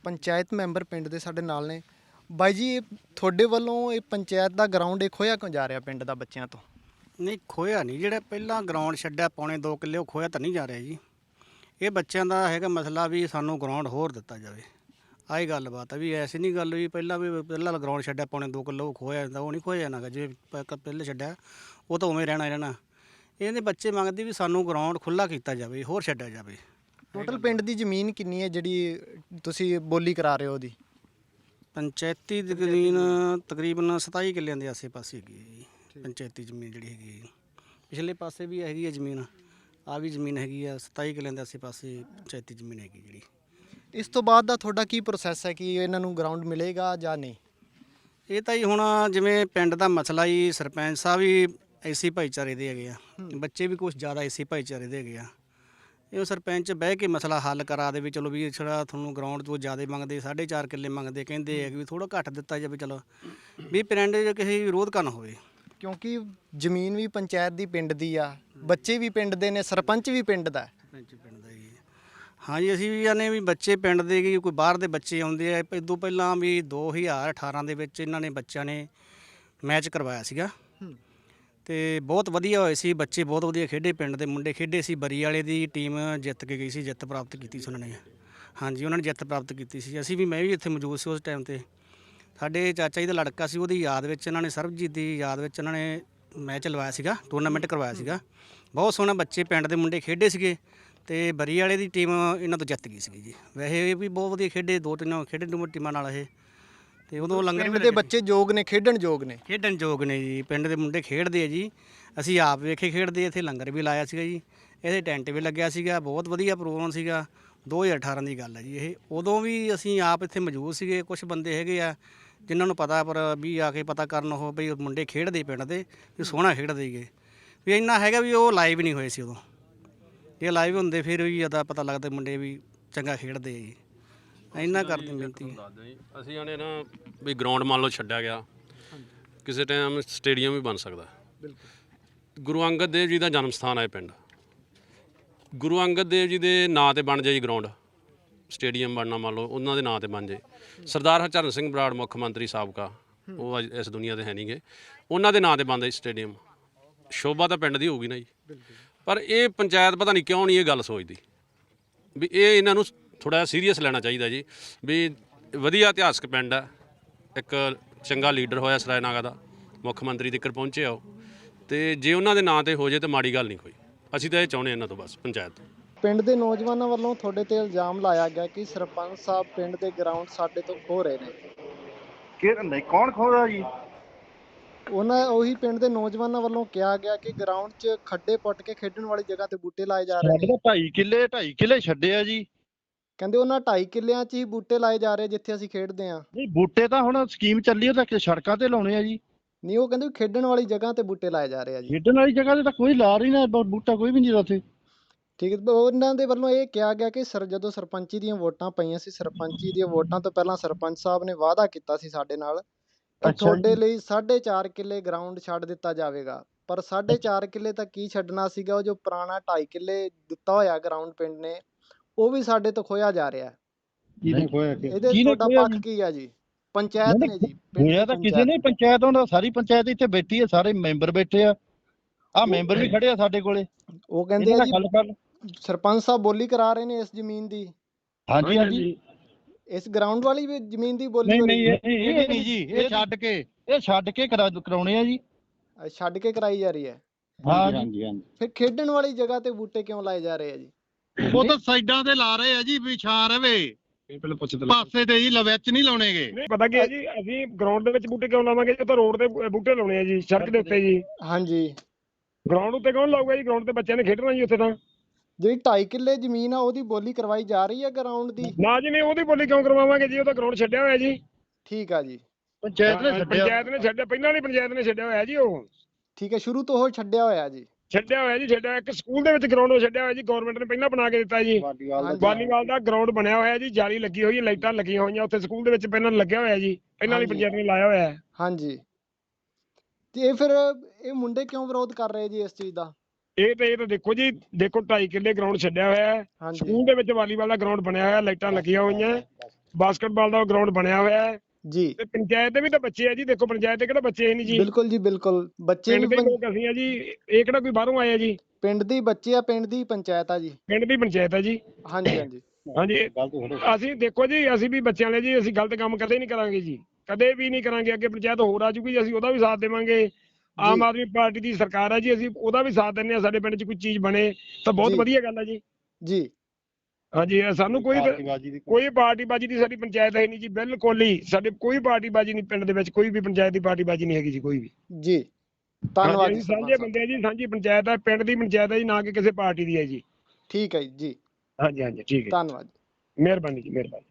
ਪੰਚਾਇਤ ਮੈਂਬਰ ਪਿੰਡ ਦੇ ਸਾਡੇ ਨਾਲ ਨੇ। ਬਾਈ ਜੀ ਇਹ ਤੁਹਾਡੇ ਵੱਲੋਂ ਇਹ ਪੰਚਾਇਤ ਦਾ ਗਰਾਊਂਡ ਇਹ ਖੋਇਆ ਕਿਉਂ ਜਾ ਰਿਹਾ ਪਿੰਡ ਦਾ ਬੱਚਿਆਂ ਤੋਂ? ਨਹੀਂ ਖੋਇਆ ਨਹੀਂ। ਜਿਹੜਾ ਪਹਿਲਾਂ ਗਰਾਊਂਡ ਛੱਡਿਆ ਪੌਣੇ 2 ਕਿੱਲੇ ਉਹ ਖੋਇਆ ਤਾਂ ਨਹੀਂ ਜਾ ਰਿਹਾ ਜੀ। ਇਹ ਬੱਚਿਆਂ ਦਾ ਹੈਗਾ ਮਸਲਾ ਵੀ ਸਾਨੂੰ ਗਰਾਊਂਡ ਹੋਰ ਦਿੱਤਾ ਜਾਵੇ। ਆਹੀ ਗੱਲਬਾਤ ਆ ਵੀ ਐਸੀ ਨਹੀਂ ਗੱਲ ਵੀ ਪਹਿਲਾਂ ਵੀ ਪਹਿਲਾਂ ਗਰਾਊਂਡ ਛੱਡਿਆ ਪੌਣੇ 2 ਕਿੱਲੇ ਖੋਇਆ ਜਾਂਦਾ ਉਹ ਨਹੀਂ ਖੋਇਆ ਜਾਣਾਗਾ ਜੇ ਪ- ਕ- ਪਹਿਲੇ ਛੱਡਿਆ ਉਹ ਤਾਂ ਉਵੇਂ ਰਹਿਣਾ ਹੀ ਰਹਿਣਾ। ਇਹਦੇ ਬੱਚੇ ਮੰਗਦੇ ਵੀ ਸਾਨੂੰ ਗਰਾਊਂਡ ਖੁੱਲਾ ਕੀਤਾ ਜਾਵੇ ਹੋਰ ਛੱਡਿਆ ਜਾਵੇ। ਟੋਟਲ ਪਿੰਡ ਦੀ ਜ਼ਮੀਨ ਕਿੰਨੀ ਹੈ ਜਿਹੜੀ ਤੁਸੀਂ ਬੋਲੀ ਕਰਾ ਰਹੇ ਹੋ ਉਹਦੀ? ਪੰਚਾਇਤੀ ਜ਼ਮੀਨ ਤਕਰੀਬਨ 27 ਕਿੱਲਿਆਂ ਦੇ ਆਸੇ-ਪਾਸੇ ਹੈਗੀ ਹੈ ਜੀ ਪੰਚਾਇਤੀ ਜ਼ਮੀਨ ਜਿਹੜੀ ਹੈਗੀ ਹੈ। ਪਿਛਲੇ ਪਾਸੇ ਵੀ ਹੈਗੀ ਹੈ ਜ਼ਮੀਨ ਆ ਵੀ ਜ਼ਮੀਨ ਹੈਗੀ ਆ 27 ਕਿੱਲਿਆਂ ਦੇ ਆਸੇ-ਪਾਸੇ ਪੰਚਾਇਤੀ ਜ਼ਮੀਨ ਹੈਗੀ ਜਿਹੜੀ। ਇਸ ਤੋਂ ਬਾਅਦ ਦਾ ਤੁਹਾਡਾ ਕੀ ਪ੍ਰੋਸੈਸ ਹੈ ਕਿ ਇਹਨਾਂ ਨੂੰ ਗਰਾਊਂਡ ਮਿਲੇਗਾ ਜਾਂ ਨਹੀਂ? ਇਹ ਤਾਂ ਜੀ ਹੁਣ ਜਿਵੇਂ ਪਿੰਡ ਦਾ ਮਸਲਾ ਹੀ ਸਰਪੰਚ ਸਾਹਿਬ ਵੀ ਐਸੀ ਭਾਈਚਾਰੇ ਦੇ ਹੈਗੇ ਆ। ਬੱਚੇ ਵੀ ਕੁਝ ਜ਼ਿਆਦਾ ਐਸੀ ਭਾਈਚਾਰੇ ਦੇ ਹੈਗੇ ਆ। ਇਹ ਸਰਪੰਚ ਬਹਿ ਕੇ ਮਸਲਾ ਹੱਲ ਕਰਾ ਦੇ ਵੀ ਚਲੋ ਵੀ ਛੜਾ ਤੁਹਾਨੂੰ ਗਰਾਊਂਡ ਤੋਂ ਜ਼ਿਆਦਾ ਮੰਗਦੇ 4.5 ਕਿੱਲੇ ਮੰਗਦੇ ਕਹਿੰਦੇ ਆ ਕਿ ਵੀ ਥੋੜਾ ਘੱਟ ਦਿੱਤਾ ਜਾਵੇ ਚਲੋ। ਵੀ ਪਿੰਡ 'ਚ ਕਿਸੇ ਵਿਰੋਧ ਕਰਨ ਹੋਵੇ। ਕਿਉਂਕਿ ਜ਼ਮੀਨ ਵੀ ਪੰਚਾਇਤ ਦੀ ਪਿੰਡ ਦੀ ਆ ਬੱਚੇ ਵੀ ਪਿੰਡ ਦੇ ਨੇ ਸਰਪੰਚ ਵੀ ਪਿੰਡ ਦਾ। ਹੈ। ਸਰਪੰਚ ਪਿੰਡ ਦਾ ਜੀ ਹਾਂ ਜੀ ਅਸੀਂ ਵੀ ਜਾਨੇ ਵੀ ਬੱਚੇ ਪਿੰਡ ਦੇ ਕਿ ਕੋਈ ਬਾਹਰ ਦੇ ਬੱਚੇ ਆਉਂਦੇ ਆ। ਇਦੋਂ ਪਹਿਲਾਂ ਵੀ 2018 ਦੇ ਵਿੱਚ ਇਹਨਾਂ ਨੇ ਬੱਚਿਆਂ ਨੇ ਮੈਚ ਕਰਵਾਇਆ ਸੀਗਾ। ਤੇ ਬਹੁਤ ਵਧੀਆ ਹੋਏ ਸੀ ਬੱਚੇ ਬਹੁਤ ਵਧੀਆ ਖੇਡੇ ਪਿੰਡ ਦੇ ਮੁੰਡੇ। ਖੇਡੇ ਸੀ ਬਰੀ ਵਾਲੇ ਦੀ ਟੀਮ ਜਿੱਤ ਕੇ ਗਈ ਸੀ ਜਿੱਤ ਪ੍ਰਾਪਤ ਕੀਤੀ ਸੀ ਉਹਨਾਂ ਨੇ। ਹਾਂਜੀ ਉਹਨਾਂ ਨੇ ਜਿੱਤ ਪ੍ਰਾਪਤ ਕੀਤੀ ਸੀ। ਅਸੀਂ ਵੀ ਮੈਂ ਵੀ ਇੱਥੇ ਮੌਜੂਦ ਸੀ ਉਸ ਟਾਈਮ ਤੇ। ਸਾਡੇ ਚਾਚਾ ਜੀ ਦਾ ਲੜਕਾ ਸੀ ਉਹਦੀ ਯਾਦ ਵਿੱਚ ਇਹਨਾਂ ਨੇ ਸਰਬਜੀਤ ਦੀ ਯਾਦ ਵਿੱਚ ਇਹਨਾਂ ਨੇ ਮੈਚ ਲਵਾਇਆ ਸੀਗਾ ਟੂਰਨਾਮੈਂਟ ਕਰਵਾਇਆ ਸੀਗਾ। ਬਹੁਤ ਸੋਹਣਾ ਬੱਚੇ ਪਿੰਡ ਦੇ ਮੁੰਡੇ ਖੇਡੇ ਸੀਗੇ। ਤੇ ਬਰੀ ਵਾਲੇ ਦੀ ਟੀਮ ਇਹਨਾਂ ਤੋਂ ਜਿੱਤ ਗਈ ਸੀਗੀ ਜੀ। ਵੈਸੇ ਇਹ ਵੀ ਬਹੁਤ ਵਧੀਆ ਖੇਡੇ ਦੋ ਤਿੰਨ ਖੇਡੇ ਟੀਮਾਂ ਟੀਮਾਂ ਨਾਲ ਇਹ। ਤੇ ਉਦੋਂ ਲੰਗਰ ਵੀ ਪਿੰਡ ਦੇ। ਬੱਚੇ ਯੋਗ ਨੇ ਖੇਡਣ ਯੋਗ ਨੇ। ਖੇਡਣ ਯੋਗ ਨੇ ਜੀ ਪਿੰਡ ਦੇ ਮੁੰਡੇ ਖੇਡਦੇ ਆ ਜੀ। ਅਸੀਂ ਆਪ ਵੇਖੇ ਖੇਡਦੇ ਇੱਥੇ ਲੰਗਰ ਵੀ ਲਾਇਆ ਸੀਗਾ ਜੀ। ਇਹਦੇ ਟੈਂਟ ਵੀ ਲੱਗਿਆ ਸੀਗਾ ਬਹੁਤ ਵਧੀਆ ਪ੍ਰੋਗਰਾਮ ਸੀਗਾ। 2018 ਦੀ ਗੱਲ ਹੈ ਜੀ ਇਹ। ਉਦੋਂ ਵੀ ਅਸੀਂ ਆਪ ਇੱਥੇ ਮੌਜੂਦ ਸੀਗੇ ਕੁਝ ਬੰਦੇ ਹੈਗੇ ਆ ਜਿਨ੍ਹਾਂ ਨੂੰ ਪਤਾ ਪਰ ਵੀ ਆ ਕੇ ਪਤਾ ਕਰਨ ਉਹ ਵੀ ਮੁੰਡੇ ਖੇਡਦੇ ਪਿੰਡ ਦੇ ਵੀ ਸੋਹਣਾ ਖੇਡਦੇ ਸੀਗੇ। ਵੀ ਇੰਨਾ ਹੈਗਾ ਵੀ ਉਹ ਲਾਈਵ ਨਹੀਂ ਹੋਏ ਸੀ ਉਦੋਂ। ਇਹ ਲਾਈਵ ਹੁੰਦੇ ਫਿਰ ਵੀ ਜ਼ਿਆਦਾ ਪਤਾ ਲੱਗਦਾ ਮੁੰਡੇ ਵੀ ਚੰਗਾ ਖੇਡਦੇ ਆ ਜੀ। ਇੰਨਾ ਕਰਦੇ ਬੇਨਤੀ ਅਸੀਂ ਆਨੇ ਨਾ ਵੀ ਗਰਾਊਂਡ ਮੰਨ ਲਓ ਛੱਡਿਆ ਗਿਆ। ਕਿਸੇ ਟਾਈਮ ਸਟੇਡੀਅਮ ਵੀ ਬਣ ਸਕਦਾ। ਗੁਰੂ ਅੰਗਦ ਦੇਵ ਜੀ ਦਾ ਜਨਮ ਸਥਾਨ ਹੈ ਇਹ ਪਿੰਡ। ਗੁਰੂ ਅੰਗਦ ਦੇਵ ਜੀ ਦੇ ਨਾਂ ਤੇ ਬਣ ਜਾਏ ਗਰਾਊਂਡ ਸਟੇਡੀਅਮ ਬਣਨਾ ਮੰਨ ਲਓ ਉਹਨਾਂ ਦੇ ਨਾਂ ਤੇ ਬਣ ਜਾਏ। ਸਰਦਾਰ ਹਰਚਰਨ ਸਿੰਘ ਬਰਾੜ ਮੁੱਖ ਮੰਤਰੀ ਸਾਬਕਾ। ਉਹ ਅੱਜ ਇਸ ਦੁਨੀਆ ਤੇ ਹੈ ਨਹੀਂਗੇ ਉਹਨਾਂ ਦੇ ਨਾਂ ਤੇ ਬਣਦਾ ਜੀ ਸਟੇਡੀਅਮ ਸ਼ੋਭਾ ਤਾਂ ਪਿੰਡ ਦੀ ਹੋਊਗੀ ਨਾ ਜੀ। ਪਰ ਇਹ ਪੰਚਾਇਤ ਪਤਾ ਨਹੀਂ ਕਿਉਂ ਨਹੀਂ ਇਹ ਗੱਲ ਸੋਚਦੀ। ਵੀ ਇਹ ਇਹਨਾਂ ਨੂੰ ਥੋੜਾ ਜਿਹਾ ਸੀਰੀਅਸ ਲੈਣਾ ਚਾਹੀਦਾ ਜੀ। ਵੀ ਵਧੀਆ ਇਤਿਹਾਸਕ ਪਿੰਡ ਹੈ ਇੱਕ ਚੰਗਾ ਲੀਡਰ ਹੋਇਆ ਸਰਾਇਨਾਗਾ ਦਾ। ਮੁੱਖ ਮੰਤਰੀ ਤੱਕ ਪਹੁੰਚਿਆ ਉਹ। ਤੇ ਜੇ ਉਹਨਾਂ ਦੇ ਨਾਂ ਤੇ ਹੋ ਜੇ ਤਾਂ ਮਾੜੀ ਗੱਲ ਨਹੀਂ ਕੋਈ। ਅਸੀਂ ਤਾਂ ਇਹ ਚਾਹੁੰਦੇ ਇਹਨਾਂ ਤੋਂ ਬਸ ਪੰਚਾਇਤ ਤੋਂ। ਪਿੰਡ ਦੇ ਨੌਜਵਾਨਾਂ ਵੱਲੋਂ ਤੁਹਾਡੇ ਤੇ ਇਲਜ਼ਾਮ ਲਾਇਆ ਗਿਆ ਕਿ ਸਰਪੰਚ ਸਾਹਿਬ ਪਿੰਡ ਦੇ ਗਰਾਊਂਡ ਸਾਡੇ ਤੋਂ ਖੋ ਰਹੇ ਨੇ। ਕਿ ਨਹੀਂ ਕੌਣ ਖੋਦਾ ਜੀ? ਉਹਨਾਂ ਉਹੀ ਪਿੰਡ ਦੇ ਨੌਜਵਾਨਾਂ ਵੱਲੋਂ ਕਿਹਾ ਗਿਆ ਕਿ ਗਰਾਊਂਡ 'ਚ ਖੱਡੇ ਪੁੱਟ ਕੇ ਖੇਡਣ ਵਾਲੀ ਜਗ੍ਹਾ ਤੇ ਬੂਟੇ ਲਾਏ ਜਾ ਰਹੇ ਸਾਡੇ ਨੇ ਤਾਂ 2.5 ਕਿੱਲੇ 2.5 ਕਿੱਲੇ ਛੱਡੇ ਆ ਜੀ। ਕਹਿੰਦੇ ਉਹਨਾਂ 2.5 ਕਿੱਲਿਆਂ 'ਚ ਹੀ ਬੂਟੇ ਲਾਏ ਜਾ ਰਹੇ ਜਿੱਥੇ ਅਸੀਂ ਖੇਡਦੇ ਹਾਂ। ਨਹੀਂ ਬੂਟੇ ਤਾਂ ਹੁਣ ਸਕੀਮ ਚੱਲੀ ਉਹ ਤਾਂ ਸੜਕਾਂ ਤੇ ਲਾਉਣੇ ਆ ਜੀ। ਨਹੀਂ ਉਹ ਕਹਿੰਦੇ ਖੇਡਣ ਵਾਲੀ ਜਗ੍ਹਾ ਤੇ ਬੂਟੇ ਲਾਏ ਜਾ ਰਹੇ ਆ ਜੀ। ਖੇਡਣ ਵਾਲੀ ਜਗ੍ਹਾ ਤੇ ਤਾਂ ਕੋਈ ਲਾ ਰਹੀ ਨਾ ਬੂਟਾ ਕੋਈ ਵੀ ਨਹੀਂ ਉੱਥੇ। ਠੀਕ ਹੈ ਉਹਨਾਂ ਦੇ ਵੱਲੋਂ ਇਹ ਕਿਹਾ ਗਿਆ ਕਿ ਸਰ ਜਦੋਂ ਸਰਪੰਚੀ ਦੀਆਂ ਵੋਟਾਂ ਪਈਆਂ ਸੀ ਸਰਪੰਚੀ ਦੀਆਂ ਵੋਟਾਂ ਤੋਂ ਪਹਿਲਾਂ ਸਰਪੰਚ ਸਾਹਿਬ ਨੇ ਵਾਅਦਾ ਕੀਤਾ ਸੀ ਸਾਡੇ ਨਾਲ ਅੱਛਾ ਤੁਹਾਡੇ ਜੀ। ਲਈ 4.5 ਕਿੱਲੇ ਗਰਾਊਂਡ ਛੱਡ ਦਿੱਤਾ ਜਾਵੇਗਾ। ਪਰ 4.5 ਕਿੱਲੇ ਤਾਂ ਕੀ ਛੱਡਣਾ ਸੀਗਾ? ਉਹ ਜੋ ਪੁਰਾਣਾ 2.5 ਕਿੱਲੇ ਦਿੱਤਾ ਹੋਇਆ ਗਰਾਊਂਡ ਪਿੰਡ ਨੇ ਉਹ ਵੀ ਸਾਡੇ ਤੋਂ ਖੋਇਆ ਜਾ ਰਿਹਾ। ਹੈ ਜਿਹਨੇ ਖੋਇਆ ਇਹਦੇ ਕਿਹਨੇ ਤੁਹਾਡਾ ਖੋਇਆ ਪੱਖ ਕੀ ਆ ਜੀ? ਪੰਚਾਇਤ ਨਹੀਂ, ਨੇ ਜੀ ਪਿੰਡ ਹੋਇਆ ਦੀ ਤਾਂ ਕਿਸੇ ਪੰਚਾਇਤ। ਨੇ ਪੰਚਾਇਤ ਉਹਨਾਂ ਸਾਰੀ ਪੰਚਾਇਤ ਇੱਥੇ ਬੈਠੀ ਹੈ ਸਾਰੇ ਮੈਂਬਰ ਬੈਠੇ ਆ। ਆ ਮੈਂਬਰ ਵੀ ਖੜੇ ਆ ਸਾਡੇ ਕੋਲੇ। ਉਹ ਕਹਿੰਦੇ ਇਹਨਾਂ ਆ ਨਾਲ ਜੀ ਗੱਲ ਕਰ ਸਰਪੰਚ ਸਾਹਿਬ ਬੋਲੀ ਕਰਾ ਰਹੇ ਨੇ ਇਸ ਜ਼ਮੀਨ ਦੀ। ਹਾਂਜੀ। ਹਾਂਜੀ। ਇਸ ਗਰਾਊਂਡ ਵਾਲੀ ਵੀ ਜ਼ਮੀਨ ਦੀ ਬੋਲੀ ਨਹੀਂ ਹੋ ਨਹੀਂ ਰਹੀ ਇਹ ਇਹ ਨਹੀਂ ਜੀ ਇਹ ਛੱਡ ਕੇ ਇਹ ਛੱਡ ਕੇ ਕਰਾ ਕਰਾਉਣੇ ਆ ਜੀ। ਛੱਡ ਕੇ ਕਰਾਈ ਜਾ ਰਹੀ ਹੈ। ਹਾਂ ਜੀ। ਹਾਂਜੀ ਫਿਰ ਖੇਡਣ ਵਾਲੀ ਜਗ੍ਹਾ ਤੇ ਬੂਟੇ ਕਿਉਂ ਲਾਏ ਜਾ ਰਹੇ ਆ ਜੀ? ਉਹ ਤਾਂ ਸਾਈਡਾਂ ਤੇ ਲਾ ਰਹੇ ਆ ਜੀ ਵਿਛਾ ਰਵੇ। ਪਾਸੇ ਤੇ ਜੀ ਲਵਿਚ ਨਹੀਂ ਲਾਉਣੇਗੇ। ਨਹੀਂ ਪਤਾ ਕੀ ਹੈ ਜੀ ਅਸੀਂ ਗਰਾਊਂਡ ਦੇ ਵਿੱਚ ਬੂਟੇ ਕਿਉਂ ਲਾਵਾਂਗੇ? ਜੀ ਉਹ ਤਾਂ ਰੋਡ ਤੇ ਬੂ- ਬੂਟੇ ਲਾਉਣੇ ਆ ਜੀ ਸੜਕ ਦੇ ਉੱਤੇ ਜੀ। ਹਾਂਜੀ। ਗਰਾਊਂਡ ਉੱਤੇ ਕੌਣ ਲਾਊਗਾ ਜੀ? ਗਰਾਊਂਡ ਤੇ ਬੱਚਿਆਂ ਨੇ ਖੇਡਣਾ ਜੀ ਉੱਥੇ ਤਾਂ। ਜਿਹੜੀ 2.5 ਕਿੱਲੇ ਜ਼ਮੀਨ ਆ ਉਹਦੀ ਬੋਲੀ ਕਰਵਾਈ ਜਾ ਰਹੀ ਹੈ ਗਰਾਊਂਡ ਦੀ? ਨਾ ਜੀ ਨਹੀਂ ਉਹਦੀ ਬੋਲੀ ਕਿਉਂ ਕਰਵਾਵਾਂਗੇ ਜੀ? ਉਹ ਤਾਂ ਗਰਾਊਂਡ ਛੱਡਿਆ ਹੋਇਆ ਜੀ। ਠੀਕ ਆ ਜੀ। ਪੰਚਾਇਤ ਨੇ ਛੱਡਿਆ। ਪੰਚਾਇਤ ਨੇ ਛੱਡਿਆ। ਪਹਿਲਾਂ ਵਾਲੀ ਪੰਚਾਇਤ ਨੇ ਛੱਡਿਆ ਹੋਇਆ ਜੀ ਉਹ। ਠੀਕ ਹੈ ਸ਼ੁਰੂ ਤੋਂ ਉਹ ਛੱਡਿਆ ਹੋਇਆ ਜੀ। ਛੱਡਿਆ ਹੋਇਆ ਜੀ ਛੱਡਿਆ। ਇੱਕ ਸਕੂਲ ਦੇ ਵਿੱਚ ਗਰਾਊਂਡ ਛੱਡਿਆ ਹੋਇਆ ਜੀ ਗਵਰਨਮੈਂਟ ਨੇ ਪਹਿਲਾਂ ਬਣਾ ਕੇ ਦਿੱਤਾ ਜੀ। ਵਾਲੀਬਾਲ ਦਾ ਗਰਾਊਂਡ ਬਣਿਆ ਹੋਇਆ ਜੀ ਜਾਲੀ ਲੱਗੀ ਹੋਈ ਹੈ ਲਾਈਟਾਂ ਲੱਗੀਆਂ ਹੋਈਆਂ ਉੱਥੇ ਸਕੂਲ ਦੇ ਵਿੱਚ ਪਹਿਲਾਂ ਲੱਗਿਆ ਹੋਇਆ ਜੀ। ਪਹਿਲਾਂ ਵਾਲੀ। ਪੰਚਾਇਤ ਨੇ ਲਾਇਆ ਹੋਇਆ ਹੈ। ਹਾਂਜੀ। ਤੇ ਇਹ ਫਿਰ ਇਹ ਮੁੰਡੇ ਕਿਉਂ ਵਿਰੋਧ ਕਰ ਰਹੇ ਜੀ ਇਸ ਚੀਜ਼ ਦਾ? ਇਹ ਤੇ ਇਹ ਤਾਂ ਦੇਖੋ ਜੀ ਦੇਖੋ 2.5 ਕਿੱਲੇ ਗਰਾਊਂਡ ਛੱਡਿਆ ਹੋਇਆ ਹੈ। ਹਾਂਜੀ। ਸਕੂਲ ਦੇ ਵਿੱਚ ਵਾਲੀਬਾਲ ਦਾ ਗਰਾਊਂਡ ਬਣਿਆ ਹੋਇਆ ਲਾਈਟਾਂ ਲੱਗੀਆਂ ਹੋਈਆਂ। ਬਾਸਕਟਬਾਲ ਦਾ ਗਰਾਊਂਡ ਬਣਿਆ ਹੋਇਆ ਹੈ। ਜੀ। ਤੇ ਪੰਚਾਇਤ ਦੇ ਵੀ ਤਾਂ ਬੱਚੇ ਆ ਜੀ ਦੇਖੋ ਪੰਚਾਇਤ ਦੇ ਕਿਹੜਾ ਬੱਚੇ ਹੈ ਨਹੀਂ ਜੀ। ਬਿਲਕੁਲ ਜੀ ਬਿਲਕੁਲ। ਬੱਚੇ ਪਿੰਡ ਵੀ ਦੇ ਪੰ- ਲੋਕ ਅਸੀਂ ਆ ਜੀ ਇਹ ਕਿਹੜਾ ਕੋਈ ਬਾਹਰੋਂ ਆਏ ਆ ਜੀ? ਪਿੰਡ ਦੀ ਬੱਚੇ ਆ ਪਿੰਡ ਦੀ ਪੰਚਾਇਤ ਆ ਜੀ। ਪਿੰਡ ਦੀ ਪੰਚਾਇਤ ਆ ਜੀ। ਹਾਂਜੀ ਹਾਂਜੀ। ਹਾਂਜੀ ਅਸੀਂ ਦੇਖੋ ਜੀ ਅਸੀਂ ਵੀ ਬੱਚਿਆਂ ਲਈ ਜੀ ਅਸੀਂ ਗਲਤ ਕੰਮ ਕਦੇ ਨਹੀਂ ਕਰਾਂਗੇ ਜੀ। ਕਦੇ ਵੀ ਨਹੀਂ ਕਰਾਂਗੇ ਅੱਗੇ ਪੰਚਾਇਤ ਹੋਰ ਆ ਜੂਗੀ ਜੀ ਅਸੀਂ ਉਹਦਾ ਵੀ ਸਾਥ ਦੇਵਾਂਗੇ। ਆਮ। ਆਦਮੀ ਪਾਰਟੀ ਦੀ ਸਰਕਾਰ ਆ ਜੀ ਅਸੀਂ ਉਹਦਾ ਵੀ ਸਾਥ ਦਿੰਦੇ ਆ ਸਾਡੇ ਪਿੰਡ 'ਚ ਕੋਈ ਚੀਜ਼ ਬਣੇ ਤਾਂ ਬਹੁਤ ਜੀ। ਵਧੀਆ ਗੱਲ ਆ ਜੀ। ਜੀ। ਹਾਂਜੀ ਇਹ ਸਾਨੂੰ ਕੋਈ ਕੋਈ ਪਾਰਟੀ ਬਾਜੀ ਦੀ ਸਾਡੀ ਪੰਚਾਇਤ ਹੈ ਨਹੀਂ ਜੀ ਬਿਲਕੁਲ ਹੀ ਸਾਡੇ ਕੋਈ ਪਾਰਟੀ ਬਾਜੀ ਨਹੀਂ ਪਿੰਡ ਦੇ ਵਿੱਚ ਕੋਈ ਵੀ ਪੰਚਾਇਤ ਦੀ ਪਾਰਟੀ ਬਾਜੀ ਨਹੀਂ ਹੈਗੀ ਜੀ ਕੋਈ ਵੀ। ਜੀ ਧੰਨਵਾਦ ਜੀ। ਸਾਂਝੇ। ਬੰਦੇ ਆ ਜੀ ਸਾਂਝੀ ਪੰਚਾਇਤ ਹੈ ਪਿੰਡ ਦੀ ਪੰਚਾਇਤ ਹੈ ਜੀ ਨਾ ਕਿ ਕਿਸੇ ਪਾਰਟੀ ਦੀ ਹੈ ਜੀ। ਠੀਕ ਹੈ ਜੀ ਹਾਂਜੀ ਹਾਂਜੀ ਠੀਕ ਹੈ ਧੰਨਵਾਦ। ਮਿਹਰਬਾਨੀ ਜੀ ਮਿਹਰਬਾਨੀ।